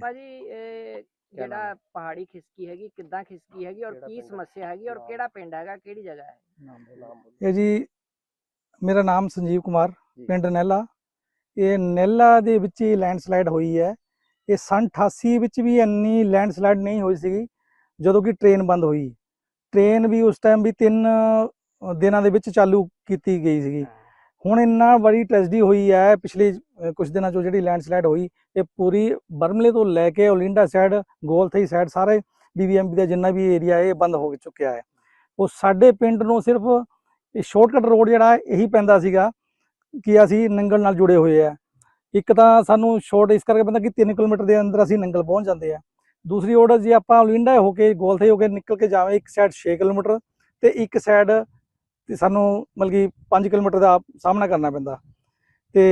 ਭਾਜੀ ਇਹ ਜਿਹੜਾ ਪਹਾੜੀ ਖਿਸਕੀ ਹੈਗੀ ਕਿੱਦਾਂ ਖਿਸਕੀ ਹੈਗੀ ਔਰ ਕੀ? ਸਮੱਸਿਆ ਹੈਗੀ ਔਰ। ਕਿਹੜਾ ਪਿੰਡ ਹੈਗਾ ਕਿਹੜੀ ਜਗ੍ਹਾ ਹੈ? ਇਹ ਜੀ ਮੇਰਾ ਨਾਮ ਸੰਜੀਵ ਕੁਮਾਰ। ਪਿੰਡ ਨਹਿਲਾ ਇਹ ਨਹਿਲਾ ਦੇ ਵਿੱਚ ਹੀ ਲੈਂਡਸਲਾਈਡ ਹੋਈ ਹੈ। ਇਹ ਸੰਨ 88 ਵਿੱਚ ਵੀ ਇੰਨੀ ਲੈਂਡਸਲਾਈਡ ਨਹੀਂ ਹੋਈ ਸੀਗੀ ਜਦੋਂ ਕਿ ਟ੍ਰੇਨ ਬੰਦ ਹੋਈ। ਟ੍ਰੇਨ ਵੀ ਉਸ ਟਾਈਮ ਵੀ ਤਿੰਨ ਦਿਨਾਂ ਦੇ ਵਿੱਚ ਚਾਲੂ ਕੀਤੀ ਗਈ ਸੀਗੀ। ਹੁਣ ਇੰਨਾ ਬੜੀ ਟ੍ਰੈਜਡੀ ਹੋਈ ਹੈ ਪਿਛਲੇ ਅ, ਕੁਝ ਦਿਨਾਂ ਚੋਂ ਜਿਹੜੀ ਲੈਂਡਸਲਾਈਡ ਹੋਈ ਇਹ ਪੂਰੀ ਬਰਮਲੇ ਤੋਂ ਲੈ ਕੇ ਓਲਿੰਡਾ ਸਾਈਡ ਗੋਲਥਈ ਸਾਈਡ ਸਾਰੇ ਬੀਬੀਐਮਬੀ ਦਾ ਜਿੰਨਾ ਵੀ ਏਰੀਆ ਹੈ ਇਹ ਬੰਦ ਹੋ ਚੁੱਕਿਆ ਹੈ। ਉਹ ਸਾਡੇ ਪਿੰਡ ਨੂੰ ਸਿਰਫ ਇਹ ਸ਼ਾਰਟਕਟ ਰੋਡ ਜਿਹੜਾ ਇਹੀ ਪੈਂਦਾ ਸੀਗਾ ਕਿ ਅਸੀਂ ਨੰਗਲ ਨਾਲ ਜੁੜੇ ਹੋਏ ਆ ਇੱਕ ਤਾਂ ਸਾਨੂੰ ਸ਼ਾਰਟ ਇਸ ਕਰਕੇ ਪੈਂਦਾ ਕਿ 3 ਕਿਲੋਮੀਟਰ ਦੇ ਅੰਦਰ ਅਸੀਂ ਨੰਗਲ ਪਹੁੰਚ ਜਾਂਦੇ ਆ ਦੂਸਰੀ ਰੋਡ ਜੇ ਆਪਾਂ ਓਲਿੰਡਾ ਹੋ ਕੇ ਗੋਲਥਈ ਹੋ ਕੇ ਨਿਕਲ ਕੇ ਜਾਵੇਂ ਇੱਕ ਸਾਈਡ 6 ਕਿਲੋਮੀਟਰ ਤੇ ਇੱਕ ਸਾਈਡ ਤੇ ਸਾਨੂੰ ਮਤਲਬ ਕਿ 5 ਕਿਲੋਮੀਟਰ ਦਾ ਸਾਹਮਣਾ ਕਰਨਾ ਪੈਂਦਾ। ਤੇ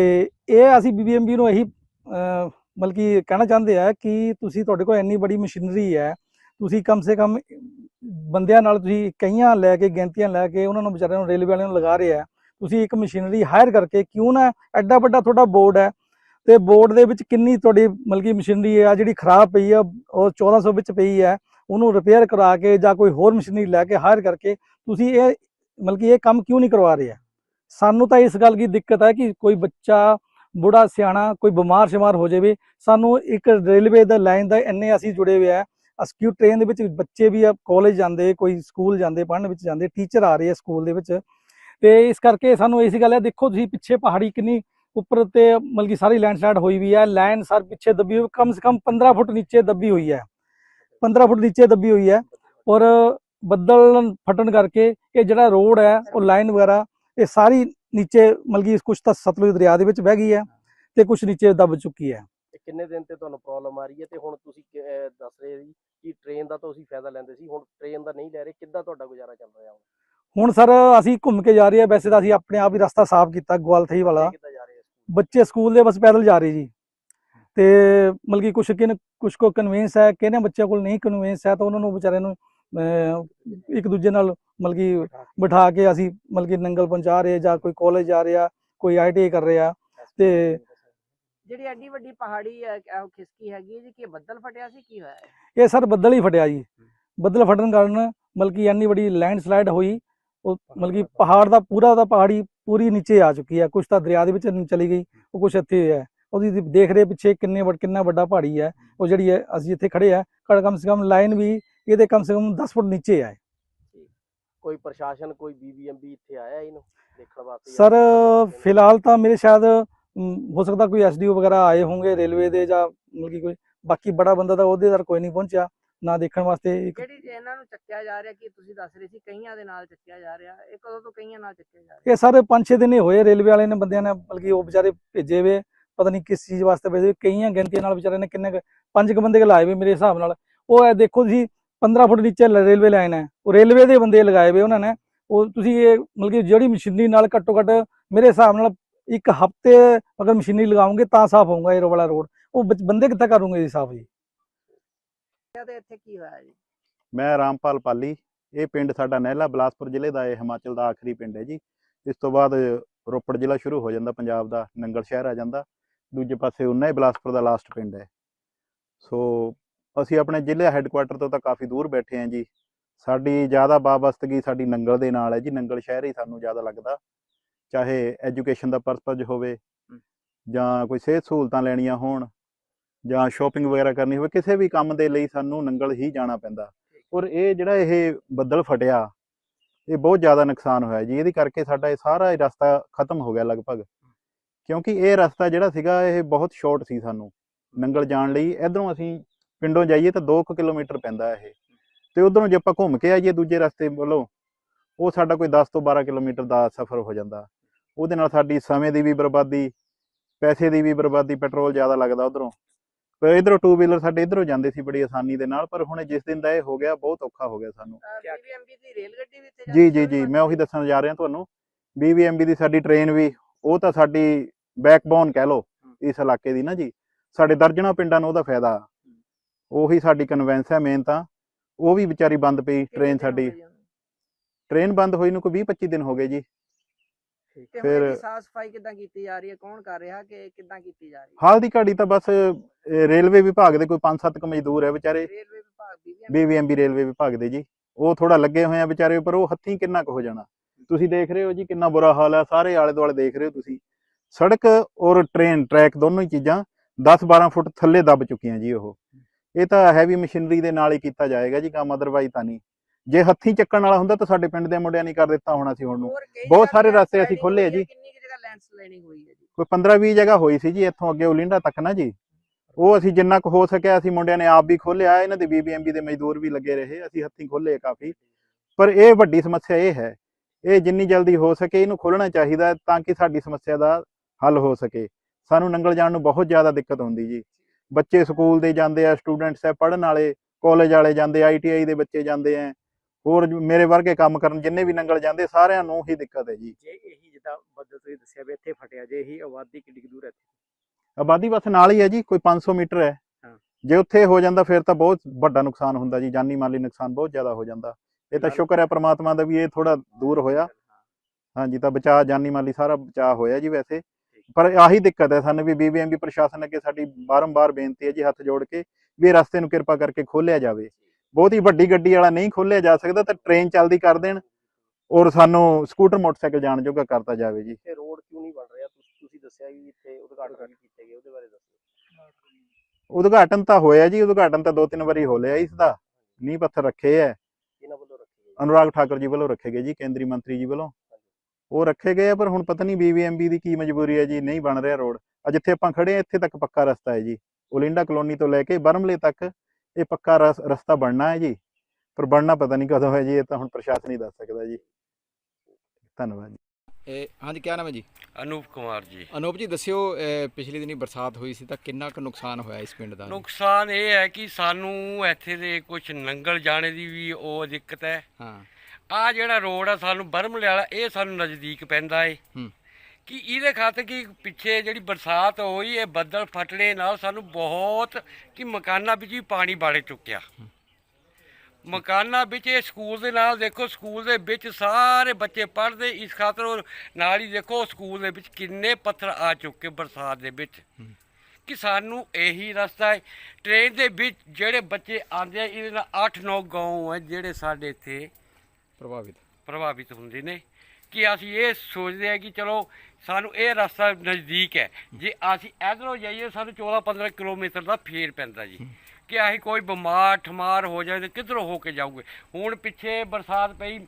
ਇਹ ਅਸੀਂ ਬੀਬੀਐਮਬੀ ਨੂੰ ਇਹੀ ਮਤਲਬ ਕਿ ਕਹਿਣਾ ਚਾਹੁੰਦੇ ਆ ਕਿ ਤੁਸੀਂ ਤੁਹਾਡੇ ਕੋਲ ਇੰਨੀ ਬੜੀ ਮਸ਼ੀਨਰੀ ਹੈ, ਤੁਸੀਂ ਕਮ ਸੇ ਕਮ ਬੰਦਿਆਂ ਨਾਲ ਤੁਸੀਂ ਕਈਆਂ ਲੈ ਕੇ, ਗਿਣਤੀਆਂ ਲੈ ਕੇ ਉਹਨਾਂ ਨੂੰ ਵਿਚਾਰਿਆਂ ਨੂੰ ਰੇਲਵੇ ਵਾਲਿਆਂ ਨੂੰ ਲਗਾ ਰਹੇ ਆ। ਤੁਸੀਂ ਇੱਕ ਮਸ਼ੀਨਰੀ ਹਾਇਰ ਕਰਕੇ ਕਿਉਂ ਨਾ ਐਡਾ ਵੱਡਾ ਤੁਹਾਡਾ ਬੋਰਡ ਹੈ ਤੇ ਬੋਰਡ ਦੇ ਵਿੱਚ ਕਿੰਨੀ ਤੁਹਾਡੀ ਮਤਲਬ ਕਿ ਮਸ਼ੀਨਰੀ ਆ, ਜਿਹੜੀ ਖਰਾਬ ਪਈ ਆ, ਉਹ 1400 ਵਿੱਚ ਪਈ ਹੈ, ਉਹਨੂੰ ਰਿਪੇਅਰ ਕਰਾ ਕੇ ਜਾਂ ਕੋਈ ਹੋਰ ਮਸ਼ੀਨਰੀ ਲੈ ਕੇ ਹਾਇਰ ਕਰਕੇ ਤੁਸੀਂ ਇਹ ਮਤਲਬ ਕਿ ਇਹ ਕੰਮ ਕਿਉਂ ਨਹੀਂ ਕਰਵਾ ਰਹੇ? ਆ ਸਾਨੂੰ ਤਾਂ ਇਸ ਗੱਲ ਦੀ ਦਿੱਕਤ ਹੈ ਕਿ ਕੋਈ ਬੱਚਾ, ਬੁੜਾ, ਸਿਆਣਾ ਕੋਈ ਬਿਮਾਰ ਸ਼ਿਮਾਰ ਹੋ ਜਾਵੇ, ਸਾਨੂੰ ਇੱਕ ਰੇਲਵੇ ਦਾ ਲਾਈਨ ਦਾ ਇੰਨੇ ਅਸੀਂ ਜੁੜੇ ਹੋਏ ਆ ਅਸਕਿਊ ਟ੍ਰੇਨ ਦੇ ਵਿੱਚ ਬੱਚੇ ਵੀ ਆ ਕਾਲਜ ਜਾਂਦੇ, ਕੋਈ ਸਕੂਲ ਜਾਂਦੇ, ਪੜ੍ਹਨ ਵਿੱਚ ਜਾਂਦੇ ਟੀਚਰ ਆ ਰਹੇ ਆ ਸਕੂਲ ਦੇ ਵਿੱਚ। ਤੇ ਇਸ ਕਰਕੇ ਸਾਨੂੰ ਇਸੇ ਗੱਲ ਹੈ, ਦੇਖੋ ਤੁਸੀਂ ਪਿੱਛੇ ਪਹਾੜੀ ਕਿੰਨੀ ਉੱਪਰ ਤੇ ਮਤਲਬ ਕਿ ਸਾਰੀ ਲੈਂਡਸਲਾਈਡ ਹੋਈ ਵੀ ਹੈ ਲਾਈਨ ਸਰ ਪਿੱਛੇ ਦੱਬੀ ਹੋਈ, ਕਮ ਸੇ ਕਮ 15 ਫੁੱਟ ਨੀਚੇ ਦੱਬੀ ਹੋਈ ਹੈ। 15 ਫੁੱਟ ਨੀਚੇ ਦੱਬੀ ਹੋਈ ਹੈ ਔਰ ਬੱਦਲ ਫਟਣ ਕਰਕੇ ਇਹ ਜਿਹੜਾ ਰੋਡ ਹੈ ਉਹ ਲਾਈਨ ਵਗੈਰਾ ਇਹ ਸਾਰੀ ਨੀਚੇ ਕਿ ਕੁਝ ਤਾਂ ਸਤਲੁਜ ਦਰਿਆ ਦੇ ਵਿੱਚ ਬਹਿ ਗਈ ਹੈ ਤੇ ਕੁਝ ਨੀਚੇ ਦੱਬ ਚੁੱਕੀ ਹੈ। ਕਿੰਨੇ ਦਿਨ ਤੇ ਤੁਹਾਨੂੰ ਪ੍ਰੋਬਲਮ ਆ ਰਹੀ ਹੈ? ਤੇ ਹੁਣ ਤੁਸੀਂ ਦੱਸ ਰਹੇ ਸੀ ਕਿ ਟ੍ਰੇਨ ਦਾ ਤੁਸੀਂ ਫਾਇਦਾ ਲੈਂਦੇ ਸੀ ਹੁਣ ਟ੍ਰੇਨ ਦਾ ਨਹੀਂ ਲੈ ਰਹੇ ਕਿੱਦਾਂ ਤੁਹਾਡਾ ਗੁਜ਼ਾਰਾ ਚੱਲ ਰਿਹਾ ਹੁਣ? ਹੁਣ ਸਰ ਅਸੀਂ ਘੁੰਮ ਕੇ ਜਾ ਰਹੇ ਹਾਂ ਵੈਸੇ ਤਾਂ ਅਸੀਂ ਆਪਣੇ ਆਪ ਹੀ ਰਸਤਾ ਸਾਫ਼ ਕੀਤਾ ਗਵਾਲਥਈ ਵਾਲਾ। ਬੱਚੇ ਸਕੂਲ ਦੇ ਬਸ ਪੈਦਲ ਜਾ ਰਹੇ ਜੀ। ਤੇ ਮਤਲਬ ਕਿ ਕੁਛ ਕਿਨ ਕੁਛ ਕੋ ਕਨਵੀਨਸ ਹੈ ਕਿਹਨੇ ਬੱਚਿਆਂ ਕੋਲ ਨਹੀਂ ਕਨਵੀਨਸ ਹੈ ਤਾਂ ਉਹਨਾਂ ਨੂੰ ਵਿਚਾਰਿਆਂ ਨੂੰ ਇੱਕ ਦੂਜੇ ਨਾਲ ਮਤਲਬ ਕਿ ਬਿਠਾ ਕੇ ਅਸੀਂ ਮਤਲਬ ਕਿ ਨੰਗਲ ਪਹੁੰਚਾ ਰਹੇ ਜਾਂ ਕੋਈ ਕਾਲਜ ਜਾ ਰਿਹਾ ਕੋਈ ਆਈਟੀਆਈ ਕਰ ਰਿਹਾ ਤੇ ਜਿਹੜੀ ਐਡੀ ਵੱਡੀ ਪਹਾੜੀ ਖਿਸਕੀ ਹੈਗੀ ਜੀ ਕਿ ਬੱਦਲ ਫਟਿਆ ਸੀ ਕੀ ਹੋਇਆ? ਇਹ ਸਰ ਬੱਦਲ ਹੀ ਫਟਿਆ ਜੀ ਬੱਦਲ ਫਟਣ ਕਾਰਨ ਮਤਲਬ ਕਿ ਇੰਨੀ ਵੱਡੀ ਲੈਂਡਸਲਾਈਡ ਹੋਈ ਉਹ ਮਤਲਬ ਕਿ ਪਹਾੜ ਦਾ ਪੂਰਾ ਦਾ ਪਹਾੜੀ ਪੂਰੀ ਨੀਚੇ ਆ ਚੁੱਕੀ ਹੈ ਕੁਝ ਤਾਂ ਦਰਿਆ ਦੇ ਵਿੱਚ ਚਲੀ ਗਈ ਉਹ ਕੁਝ ਇੱਥੇ ਹੈ ਉਹਦੀ ਦੇਖ ਰਹੇ ਪਿੱਛੇ ਕਿੰਨੇ ਵੱਡ ਕਿੰਨਾ ਵੱਡਾ ਪਹਾੜੀ ਹੈ ਉਹ ਜਿਹੜੀ ਹੈ ਅਸੀਂ ਇੱਥੇ ਖੜੇ ਆ ਘੱਟ ਕਮ ਸੇ ਕਮ ਲਾਈਨ ਵੀ ਇਹਦੇ ਕਮ ਸੇ ਕਮ 10 ਫੁੱਟ ਨੀਚੇ ਹੈ ਕੋਈ ਪ੍ਰਸ਼ਾਸਨ ਕੋਈ ਬੀਬੀਐਮਬੀ ਇੱਥੇ ਆਇਆ ਇਹਨੂੰ ਦੇਖਣ ਵਾਸਤੇ ਸਰ ਫਿਲਹਾਲ ਤਾਂ ਮੇਰੇ ਸ਼ਾਇਦ ਹੋ ਸਕਦਾ ਕੋਈ ਐਸਡੀਓ ਵਗੈਰਾ ਆਏ ਹੋਣਗੇ ਰੇਲਵੇ ਦੇ ਜਾਂ ਮਤਲਬ ਕੋਈ ਬਾਕੀ ਬੜਾ ਬੰਦਾ ਤਾਂ ਉਹਦੇ ਕੋਈ ਨਹੀਂ ਪਹੁੰਚਿਆ ਨਾ ਦੇਖਣ ਵਾਸਤੇ ਜਿਹੜੀ ਇਹਨਾਂ ਨੂੰ ਚੱਕਿਆ ਜਾ ਰਿਹਾ ਕਿ ਤੁਸੀਂ ਦੱਸ ਰਹੇ ਸੀ ਕਈਆਂ ਦੇ ਨਾਲ ਚੱਕਿਆ ਜਾ ਰਿਹਾ ਇਹ ਕਦੋਂ ਤੋਂ ਕਈਆਂ ਨਾਲ ਚੱਕਿਆ ਜਾ ਰਿਹਾ? ਇਹ ਸਾਰੇ 5-6 ਦਿਨ ਹੀ ਹੋਏ ਰੇਲਵੇ ਵਾਲੇ ਨੇ ਬੰਦਿਆਂ ਨੇ ਬਲਕਿ ਉਹ ਵਿਚਾਰੇ ਭੇਜੇ ਵੇ ਪਤਾ ਨਹੀਂ ਕਿਸ ਚੀਜ਼ ਵਾਸਤੇ ਭੇਜੇ ਕਈਆਂ ਗਿਣਤੀਆਂ ਨਾਲ ਵਿਚਾਰੇ ਨੇ ਕਿੰਨੇ ਕੁ- ਪੰਜ ਕੁ ਬੰਦੇ ਲਾਏ ਵੇ ਮੇਰੇ ਹਿਸਾਬ ਨਾਲ। ਉਹ ਹੈ ਦੇਖੋ ਤੁਸੀਂ 15 ਫੁੱਟ ਨੀਚੇ ਰੇਲਵੇ ਲਾਈਨ ਹੈ। ਉਹ ਰੇਲਵੇ ਦੇ ਬੰਦੇ ਲਗਾਏ ਵੇ ਉਹਨਾਂ ਨੇ। ਉਹ ਤੁਸੀਂ ਇਹ ਮਤਲਬ ਕਿ ਜਿਹੜੀ ਮਸ਼ੀਨਰੀ ਨਾਲ ਘੱਟੋ ਘੱਟ ਮੇਰੇ ਹਿਸਾਬ ਨਾਲ ਇੱਕ ਹਫ਼ਤੇ ਅਗਰ ਮਸ਼ੀਨਰੀ ਲਗਾਉਂਗੇ ਤਾਂ ਸਾਫ਼ ਹੋਊਗਾ ਇਹ ਵਾਲਾ ਰੋਡ। ਉਹ ਬੰਦੇ ਕਿੱਥੇ ਕਰੂਗੇ ਜੀ ਸਾਫ਼ ਜੀ? ਤੇ ਇੱਥੇ ਕੀ ਹੋਇਆ ਜੀ? ਮੈਂ ਰਾਮਪਾਲ ਪਾਲੀ। ਇਹ ਪਿੰਡ ਸਾਡਾ ਨਹਿਲਾ ਬਿਲਾਸਪੁਰ ਜ਼ਿਲ੍ਹੇ ਦਾ ਇਹ ਹਿਮਾਚਲ ਦਾ ਆਖਰੀ ਪਿੰਡ ਹੈ ਜੀ। ਇਸ ਤੋਂ ਬਾਅਦ ਰੋਪੜ ਜ਼ਿਲ੍ਹਾ ਸ਼ੁਰੂ ਹੋ ਜਾਂਦਾ ਪੰਜਾਬ ਦਾ ਨੰਗਲ ਸ਼ਹਿਰ ਆ ਜਾਂਦਾ। ਦੂਜੇ ਪਾਸੇ ਉਨਾ ਹੀ ਬਿਲਾਸਪੁਰ ਦਾ ਲਾਸਟ ਪਿੰਡ ਹੈ। ਸੋ ਅਸੀਂ ਆਪਣੇ ਜ਼ਿਲ੍ਹੇ ਹੈੱਡਕੁਆਟਰ ਤੋਂ ਤਾਂ ਕਾਫੀ ਦੂਰ ਬੈਠੇ ਹਾਂ ਜੀ। ਸਾਡੀ ਜ਼ਿਆਦਾ ਵਾਬਸਤਗੀ ਸਾਡੀ ਨੰਗਲ ਦੇ ਨਾਲ ਹੈ ਜੀ ਨੰਗਲ ਸ਼ਹਿਰ ਹੀ ਸਾਨੂੰ ਜ਼ਿਆਦਾ ਲੱਗਦਾ। ਚਾਹੇ ਐਜੂਕੇਸ਼ਨ ਦਾ ਪਰਪਸ ਹੋਵੇ ਜਾਂ ਕੋਈ ਸਿਹਤ ਸਹੂਲਤਾਂ ਲੈਣੀਆਂ ਹੋਣ ਜਾਂ ਸ਼ਾਪਿੰਗ ਵਗੈਰਾ ਕਰਨੀ ਹੋਵੇ ਕਿਸੇ ਵੀ ਕੰਮ ਦੇ ਲਈ ਸਾਨੂੰ ਨੰਗਲ ਹੀ ਜਾਣਾ ਪੈਂਦਾ। ਔਰ ਇਹ ਜਿਹੜਾ ਇਹ ਬੱਦਲ ਫਟਿਆ ਇਹ ਬਹੁਤ ਜ਼ਿਆਦਾ ਨੁਕਸਾਨ ਹੋਇਆ ਜੀ। ਇਹਦੇ ਕਰਕੇ ਸਾਡਾ ਇਹ ਸਾਰਾ ਹੀ ਰਸਤਾ ਖਤਮ ਹੋ ਗਿਆ ਲਗਭਗ। ਕਿਉਂਕਿ ਇਹ ਰਸਤਾ ਜਿਹੜਾ ਸੀਗਾ ਇਹ ਬਹੁਤ ਸ਼ਾਰਟ ਸੀ ਸਾਨੂੰ। ਨੰਗਲ ਜਾਣ ਲਈ। ਇਧਰੋਂ ਅਸੀਂ ਪਿੰਡੋਂ ਜਾਈਏ ਤਾਂ 2 ਕਿਲੋਮੀਟਰ ਪੈਂਦਾ ਇਹ। ਤੇ ਉਧਰੋਂ ਜੇ ਆਪਾਂ ਘੁੰਮ ਕੇ ਆਈਏ ਦੂਜੇ ਰਸਤੇ ਵੱਲੋਂ ਉਹ ਸਾਡਾ ਕੋਈ 10 ਤੋਂ 12 ਕਿਲੋਮੀਟਰ ਦਾ ਸਫ਼ਰ ਹੋ ਜਾਂਦਾ। ਉਹਦੇ ਨਾਲ ਸਾਡੀ ਸਮੇਂ ਦੀ ਵੀ ਬਰਬਾਦੀ ਪੈਸੇ ਦੀ ਵੀ ਬਰਬਾਦੀ ਪੈਟਰੋਲ ਜ਼ਿਆਦਾ ਲੱਗਦਾ ਉਧਰੋਂ। ਪਰ ਇਧਰੋਂ ਟੂ ਵੀਲਰ ਸਾਡੇ ਇਧਰੋਂ ਜਾਂਦੇ ਸੀ ਬੜੀ ਆਸਾਨੀ ਦੇ ਨਾਲ ਪਰ ਹੁਣ ਜਿਸ ਦਿਨ ਦਾ ਇਹ ਹੋ ਗਿਆ ਬਹੁਤ ਔਖਾ ਹੋ ਗਿਆ ਸਾਨੂੰ। ਕਿਆ- ਬੀਬੀਐਮਬੀ ਦੀ ਰੇਲ ਗੱਡੀ ਵੀ ਇੱਥੇ ਜੀ ਜੀ ਜੀ ਮੈਂ ਉਹੀ ਦੱਸਣ ਜਾ ਰਿਹਾ ਤੁਹਾਨੂੰ। BBMB ਦੀ ਸਾਡੀ ਟ੍ਰੇਨ ਵੀ ਉਹ ਤਾਂ ਸਾਡੀ ਬੈਕਬੋਨ ਕਹਿ ਲਓ ਇਸ ਇਲਾਕੇ ਦੀ ਨਾ ਜੀ। ਸਾਡੇ ਦਰਜਣਾ ਪਿੰਡਾਂ ਨੂੰ ਉਹਦਾ ਫਾਇਦਾ। ਉਹੀ ਸਾਡੀ ਕਨਵੈਂਸ ਹੈ ਮੇਨ ਤਾਂ। ਉਹ ਵੀ ਵਿਚਾਰੀ ਬੰਦ ਪਈ ਟ੍ਰੇਨ ਸਾਡੀ। ਟ੍ਰੇਨ ਬੰਦ ਹੋਈ ਨੂੰ ਕੋਈ 20 25 ਦਿਨ ਹੋ ਗਏ ਜੀ। ਫਿਰ- ਸਾਫ਼ ਸਫ਼ਾਈ ਕਿੱਦਾਂ ਕੀਤੀ ਜਾ ਰਹੀ ਹੈ? ਕੌਣ ਕਰ ਰਿਹਾ ਕਿ ਕਿੱਦਾਂ ਕੀਤੀ ਜਾ ਰਹੀ ਹੈ? ਹਾਲ ਦੀ ਘੜੀ ਤਾਂ ਬਸ ਰੇਲਵੇ ਵਿਭਾਗ ਦੇ ਕੋਈ 5-7 ਕੁ ਮਜ਼ਦੂਰ ਹੈ ਵਿਚਾਰੇ। ਰੇਲਵੇ ਵਿਭਾਗ ਦੀ ਬੀਬੀਐਮਬੀ ਰੇਲਵੇ ਵਿਭਾਗ ਦੇ ਜੀ। ਉਹ ਥੋੜਾ ਲੱਗੇ ਹੋਏ ਆ ਵਿਚਾਰੇ ਪਰ ਉਹ ਹੱਥੀਂ ਕਿੰਨਾ ਕੁ ਹੋ ਜਾਣਾ। ਤੁਸੀਂ ਦੇਖ ਰਹੇ ਹੋ ਜੀ ਕਿੰਨਾ ਬੁਰਾ ਹਾਲ ਹੈ ਸਾਰੇ ਆਲੇ ਦੁਆਲੇ ਦੇਖ ਰਹੇ ਹੋ ਤੁਸੀਂ। ਸੜਕ ਔਰ ਟ੍ਰੇਨ ਟਰੈਕ ਦੋਨੋਂ ਹੀ ਚੀਜ਼ਾਂ 10-12 ਫੁੱਟ ਥੱਲੇ ਦੱਬ ਚੁੱਕੀਆਂ ਜੀ ਉਹ। ਇਹ ਤਾਂ ਹੈਵੀ ਮਸ਼ੀਨਰੀ ਦੇ ਨਾਲ ਹੀ ਕੀਤਾ ਜਾਏਗਾ ਜੀ ਕੰਮ ਅਦਰਵਾਈਜ਼ ਤਾਂ ਨਹੀਂ। ਜੇ ਹੱਥੀਂ ਚੱਕਣ ਵਾਲਾ ਹੁੰਦਾ ਤਾਂ ਸਾਡੇ ਪਿੰਡ ਦੇ ਮੁੰਡਿਆਂ ਨੇ ਕਰ ਦਿੱਤਾ ਹੋਣਾ ਸੀ ਹੁਣ ਨੂੰ। ਬਹੁਤ ਸਾਰੇ ਰਸਤੇ ਅਸੀਂ ਖੋਲ੍ਹੇ ਆ ਜੀ। ਕਿੰਨੀ ਕੁ ਜਗ੍ਹਾ ਲੈਂਡਸਲਾਈਡਿੰਗ ਹੋਈ ਹੈ ਜੀ? ਕੋਈ 15-20 ਜਗ੍ਹਾ ਹੋਈ ਸੀ ਜੀ ਇੱਥੋਂ ਅੱਗੇ ਉਲਿੰਡਾ ਤੱਕ ਨਾ ਜੀ। ਉਹ ਅਸੀਂ ਜਿੰਨਾ ਕੁ ਹੋ ਸਕਿਆ ਅਸੀਂ ਮੁੰਡਿਆਂ ਨੇ ਆਪ ਵੀ ਖੋਲ੍ਹਿਆ ਇਹਨਾਂ ਦੇ ਬੀਬੀਐਮਬੀ ਦੇ ਮਜ਼ਦੂਰ ਵੀ ਲੱਗੇ ਰਹੇ ਅਸੀਂ ਹੱਥੀਂ ਖੋਲ੍ਹੇ ਕਾਫੀ। ਪਰ ਇਹ ਵੱਡੀ ਸਮੱਸਿਆ ਇਹ ਹੈ ਇਹ ਜਿੰਨੀ ਜਲਦੀ ਹੋ ਸਕੇ ਇਹਨੂੰ ਖੋਲ੍ਹਣਾ ਚਾਹੀਦਾ ਤਾਂ ਕਿ ਸਾਡੀ ਸਮੱਸਿਆ ਦਾ ਹੱਲ ਹੋ ਸਕੇ। ਸਾਨੂੰ ਨੰਗਲ ਜਾਣ ਨੂੰ ਬਹੁਤ ਜ਼ਿਆਦਾ ਦਿੱਕਤ ਹੁੰਦੀ ਜੀ। ਬੱਚੇ ਸਕੂਲ ਦੇ ਜਾਂਦੇ ਆ ਸਟੂਡੈਂਟਸ ਹੈ ਪੜ੍ਹਨ ਵਾਲੇ ਕਾਲਜ ਵਾਲੇ ਜਾਂਦੇ ਆਈਟੀਆਈ ਦੇ ਬੱਚੇ ਜਾਂਦੇ ਆ। ਹੋਰ ਮੇਰੇ ਵਰਗੇ ਕੰਮ ਕਰਨ ਜਿੰਨੇ ਵੀ ਨੰਗਲ ਜਾਂਦੇ ਸਾਰਿਆਂ ਨੂੰ ਹੀ ਦਿੱਕਤ ਹੈ ਜੀ। ਜੇ ਇਹੀ ਜਿੱਦਾਂ ਬੱਦਲ ਤੁਸੀਂ ਦੱਸਿਆ ਵੀ ਇੱਥੇ ਫਟਿਆ ਜੇ ਇਹੀ ਆਬਾਦੀ ਕਿੰਨੀ ਦੂਰ ਹੈ ਆਬਾਦੀ ਬਸ ਨਾਲ ਹੀ ਹੈ ਜੀ ਕੋਈ 500 ਮੀਟਰ ਹੈ। ਜੇ ਉੱਥੇ ਹੋ ਜਾਂਦਾ ਫਿਰ ਤਾਂ ਬਹੁਤ ਵੱਡਾ ਨੁਕਸਾਨ ਹੁੰਦਾ ਜੀ ਜਾਨੀ ਮਾਲੀ ਨੁਕਸਾਨ ਬਹੁਤ ਜ਼ਿਆਦਾ ਹੋ ਜਾਂਦਾ। ਇਹ ਤਾਂ ਸ਼ੁਕਰ ਹੈ ਪ੍ਰਮਾਤਮਾ ਦਾ ਵੀ ਇਹ ਥੋੜਾ ਦੂਰ ਹੋਇਆ। ਹਾਂਜੀ ਤਾਂ ਬਚਾ ਜਾਨੀ ਮਾਲੀ ਸਾਰਾ ਬਚਾ ਹੋਇਆ ਜੀ ਵੈਸੇ। ਪਰ ਆਹੀ ਦਿੱਕਤ ਹੈ ਸਾਨੂੰ ਵੀ ਬੀਬੀਐਮਬੀ ਪ੍ਰਸ਼ਾਸਨ ਅੱਗੇ ਸਾਡੀ ਬਾਰੰਬਾਰ ਬੇਨਤੀ ਹੈ ਜੀ ਹੱਥ ਜੋੜ ਕੇ ਵੀ ਇਹ ਰਸਤੇ ਨੂੰ ਕਿਰਪਾ ਕਰਕੇ ਖੋਲਿਆ ਜਾਵੇ। ਬਹੁਤੀ ਵੱਡੀ ਗੱਡੀ ਵਾਲਾ ਨਹੀਂ ਖੋਲਿਆ ਜਾ ਸਕਦਾ ਤਾਂ ਟ੍ਰੇਨ ਚੱਲਦੀ ਕਰ ਦੇਣ ਔਰ ਸਾਨੂੰ ਸਕੂਟਰ ਮੋਟਰਸਾਈਕਲ ਜਾਣ ਜੋਗਾ ਕਰਤਾ ਜਾਵੇ ਜੀ। ਇੱਥੇ ਰੋਡ ਕਿਉਂ ਨਹੀਂ ਬਣ ਰਿਹਾ? ਤੁਸੀਂ ਦੱਸਿਆ ਵੀ ਇੱਥੇ ਉਦਘਾਟਨ ਕੀਤੇ ਗਏ ਉਹਦੇ ਬਾਰੇ ਦੱਸੋ। ਉਦਘਾਟਨ ਤਾਂ ਹੋਇਆ ਜੀ ਉਦਘਾਟਨ ਤਾਂ ਦੋ ਤਿੰਨ ਵਾਰੀ ਹੋ ਲਿਆ ਇਸ ਦਾ। ਨੀਂਹ ਪੱਥਰ ਰੱਖੇ ਹੈ ਇਹਨਾਂ ਵੱਲੋਂ ਰੱਖੇ ਅਨੁਰਾਗ ਠਾਕੁਰ ਜੀ ਵੱਲੋਂ ਰੱਖੇ ਗਏ ਜੀ ਕੇਂਦਰੀ ਮੰਤਰੀ ਜੀ ਵੱਲੋਂ। ਉਹ ਰੱਖੇ ਗਏ ਆ ਪਰ ਹੁਣ ਪਤਾ ਨਹੀਂ ਬੀਬੀਐਮਬੀ ਦੀ ਕੀ ਮਜਬੂਰੀ ਹੈ ਜੀ ਨਹੀਂ ਬਣ ਰਿਹਾ ਰੋਡ। ਆ ਜਿੱਥੇ ਆਪਾਂ ਖੜੇ ਆ ਇੱਥੇ ਤੱਕ ਪੱਕਾ ਰਸਤਾ ਹੈ ਜੀ। ਓਲਿੰਡਾ ਕਲੋਨੀ ਤੋਂ ਲੈ ਕੇ ਬਰਮਲੇ ਤੱਕ ਇਹ ਪੱਕਾ ਰਸ- ਰਸਤਾ ਬਣਨਾ ਹੈ ਜੀ। ਪਰ ਬਣਨਾ ਪਤਾ ਨਹੀਂ ਕਦੋਂ ਹੈ ਜੀ ਇਹ ਤਾਂ ਹੁਣ ਪ੍ਰਸ਼ਾਸਨ ਹੀ ਦੱਸ ਸਕਦਾ ਜੀ। ਧੰਨਵਾਦ ਜੀ। ਇਹ ਹਾਂਜੀ ਕੀ ਨਾਮ ਹੈ ਜੀ? ਅਨੂਪ ਕੁਮਾਰ ਜੀ। ਅਨੂਪ ਜੀ ਦੱਸਿਓ ਪਿਛਲੇ ਦਿਨੀ ਬਰਸਾਤ ਹੋਈ ਸੀ ਤਾਂ ਕਿੰਨਾ ਕੁ ਨੁਕਸਾਨ ਹੋਇਆ ਇਸ ਪਿੰਡ ਦਾ? ਨੁਕਸਾਨ ਇਹ ਹੈ ਕਿ ਸਾਨੂੰ ਇੱਥੇ ਦੇ ਕੁਝ ਨੰਗਲ ਜਾਣੇ ਦੀ ਵੀ ਉਹ ਦਿੱਕਤ ਹੈ। ਹਾਂ। ਆ ਜਿਹੜਾ ਰੋਡ ਆ ਸਾਨੂੰ ਬਰਮਲੇ ਵਾਲਾ ਇਹ ਸਾਨੂੰ ਨਜ਼ਦੀਕ ਪੈਂਦਾ ਏ। ਕਿ ਇਹਦੇ ਖਾਤਰ ਕਿ ਪਿੱਛੇ ਜਿਹੜੀ ਬਰਸਾਤ ਹੋਈ ਇਹ ਬੱਦਲ ਫਟਣੇ ਨਾਲ ਸਾਨੂੰ ਬਹੁਤ ਕਿ ਮਕਾਨਾਂ ਵਿੱਚ ਵੀ ਪਾਣੀ ਬਾੜੇ ਚੁੱਕਿਆ। ਮਕਾਨਾਂ ਵਿੱਚ ਇਹ ਸਕੂਲ ਦੇ ਨਾਲ ਦੇਖੋ ਸਕੂਲ ਦੇ ਵਿੱਚ ਸਾਰੇ ਬੱਚੇ ਪੜ੍ਹਦੇ ਇਸ ਖਾਤਰ ਨਾਲ ਹੀ ਦੇਖੋ ਸਕੂਲ ਦੇ ਵਿੱਚ ਕਿੰਨੇ ਪੱਥਰ ਆ ਚੁੱਕੇ ਬਰਸਾਤ ਦੇ ਵਿੱਚ। ਕਿ ਸਾਨੂੰ ਇਹੀ ਰਸਤਾ ਹੈ ਟ੍ਰੇਨ ਦੇ ਵਿੱਚ ਜਿਹੜੇ ਬੱਚੇ ਆਉਂਦੇ ਆ ਇਹਦੇ ਨਾਲ 8-9 ਗਾਉਂ ਹੈ ਜਿਹੜੇ ਸਾਡੇ ਇੱਥੇ ਪ੍ਰਭਾਵਿਤ। ਪ੍ਰਭਾਵਿਤ ਹੁੰਦੇ ਨੇ ਕਿ ਅਸੀਂ ਇਹ ਸੋਚਦੇ ਹਾਂ ਕਿ ਚਲੋ ਸਾਨੂੰ ਇਹ ਰਸਤਾ ਨਜ਼ਦੀਕ ਹੈ। ਜੇ ਅਸੀਂ ਇਧਰੋਂ ਜਾਈਏ ਸਾਨੂੰ 14-15 ਕਿਲੋਮੀਟਰ ਦਾ ਫੇਰ ਪੈਂਦਾ ਜੀ। ਕਿ ਅਸੀਂ ਕੋਈ ਬਿਮਾਰ ਠਮਾਰ ਹੋ ਜਾਏ ਤੇ ਕਿੱਧਰੋਂ ਹੋ ਕੇ ਜਾਊਗੇ? ਹੁਣ ਪਿੱਛੇ ਬਰਸਾਤ ਪਈ,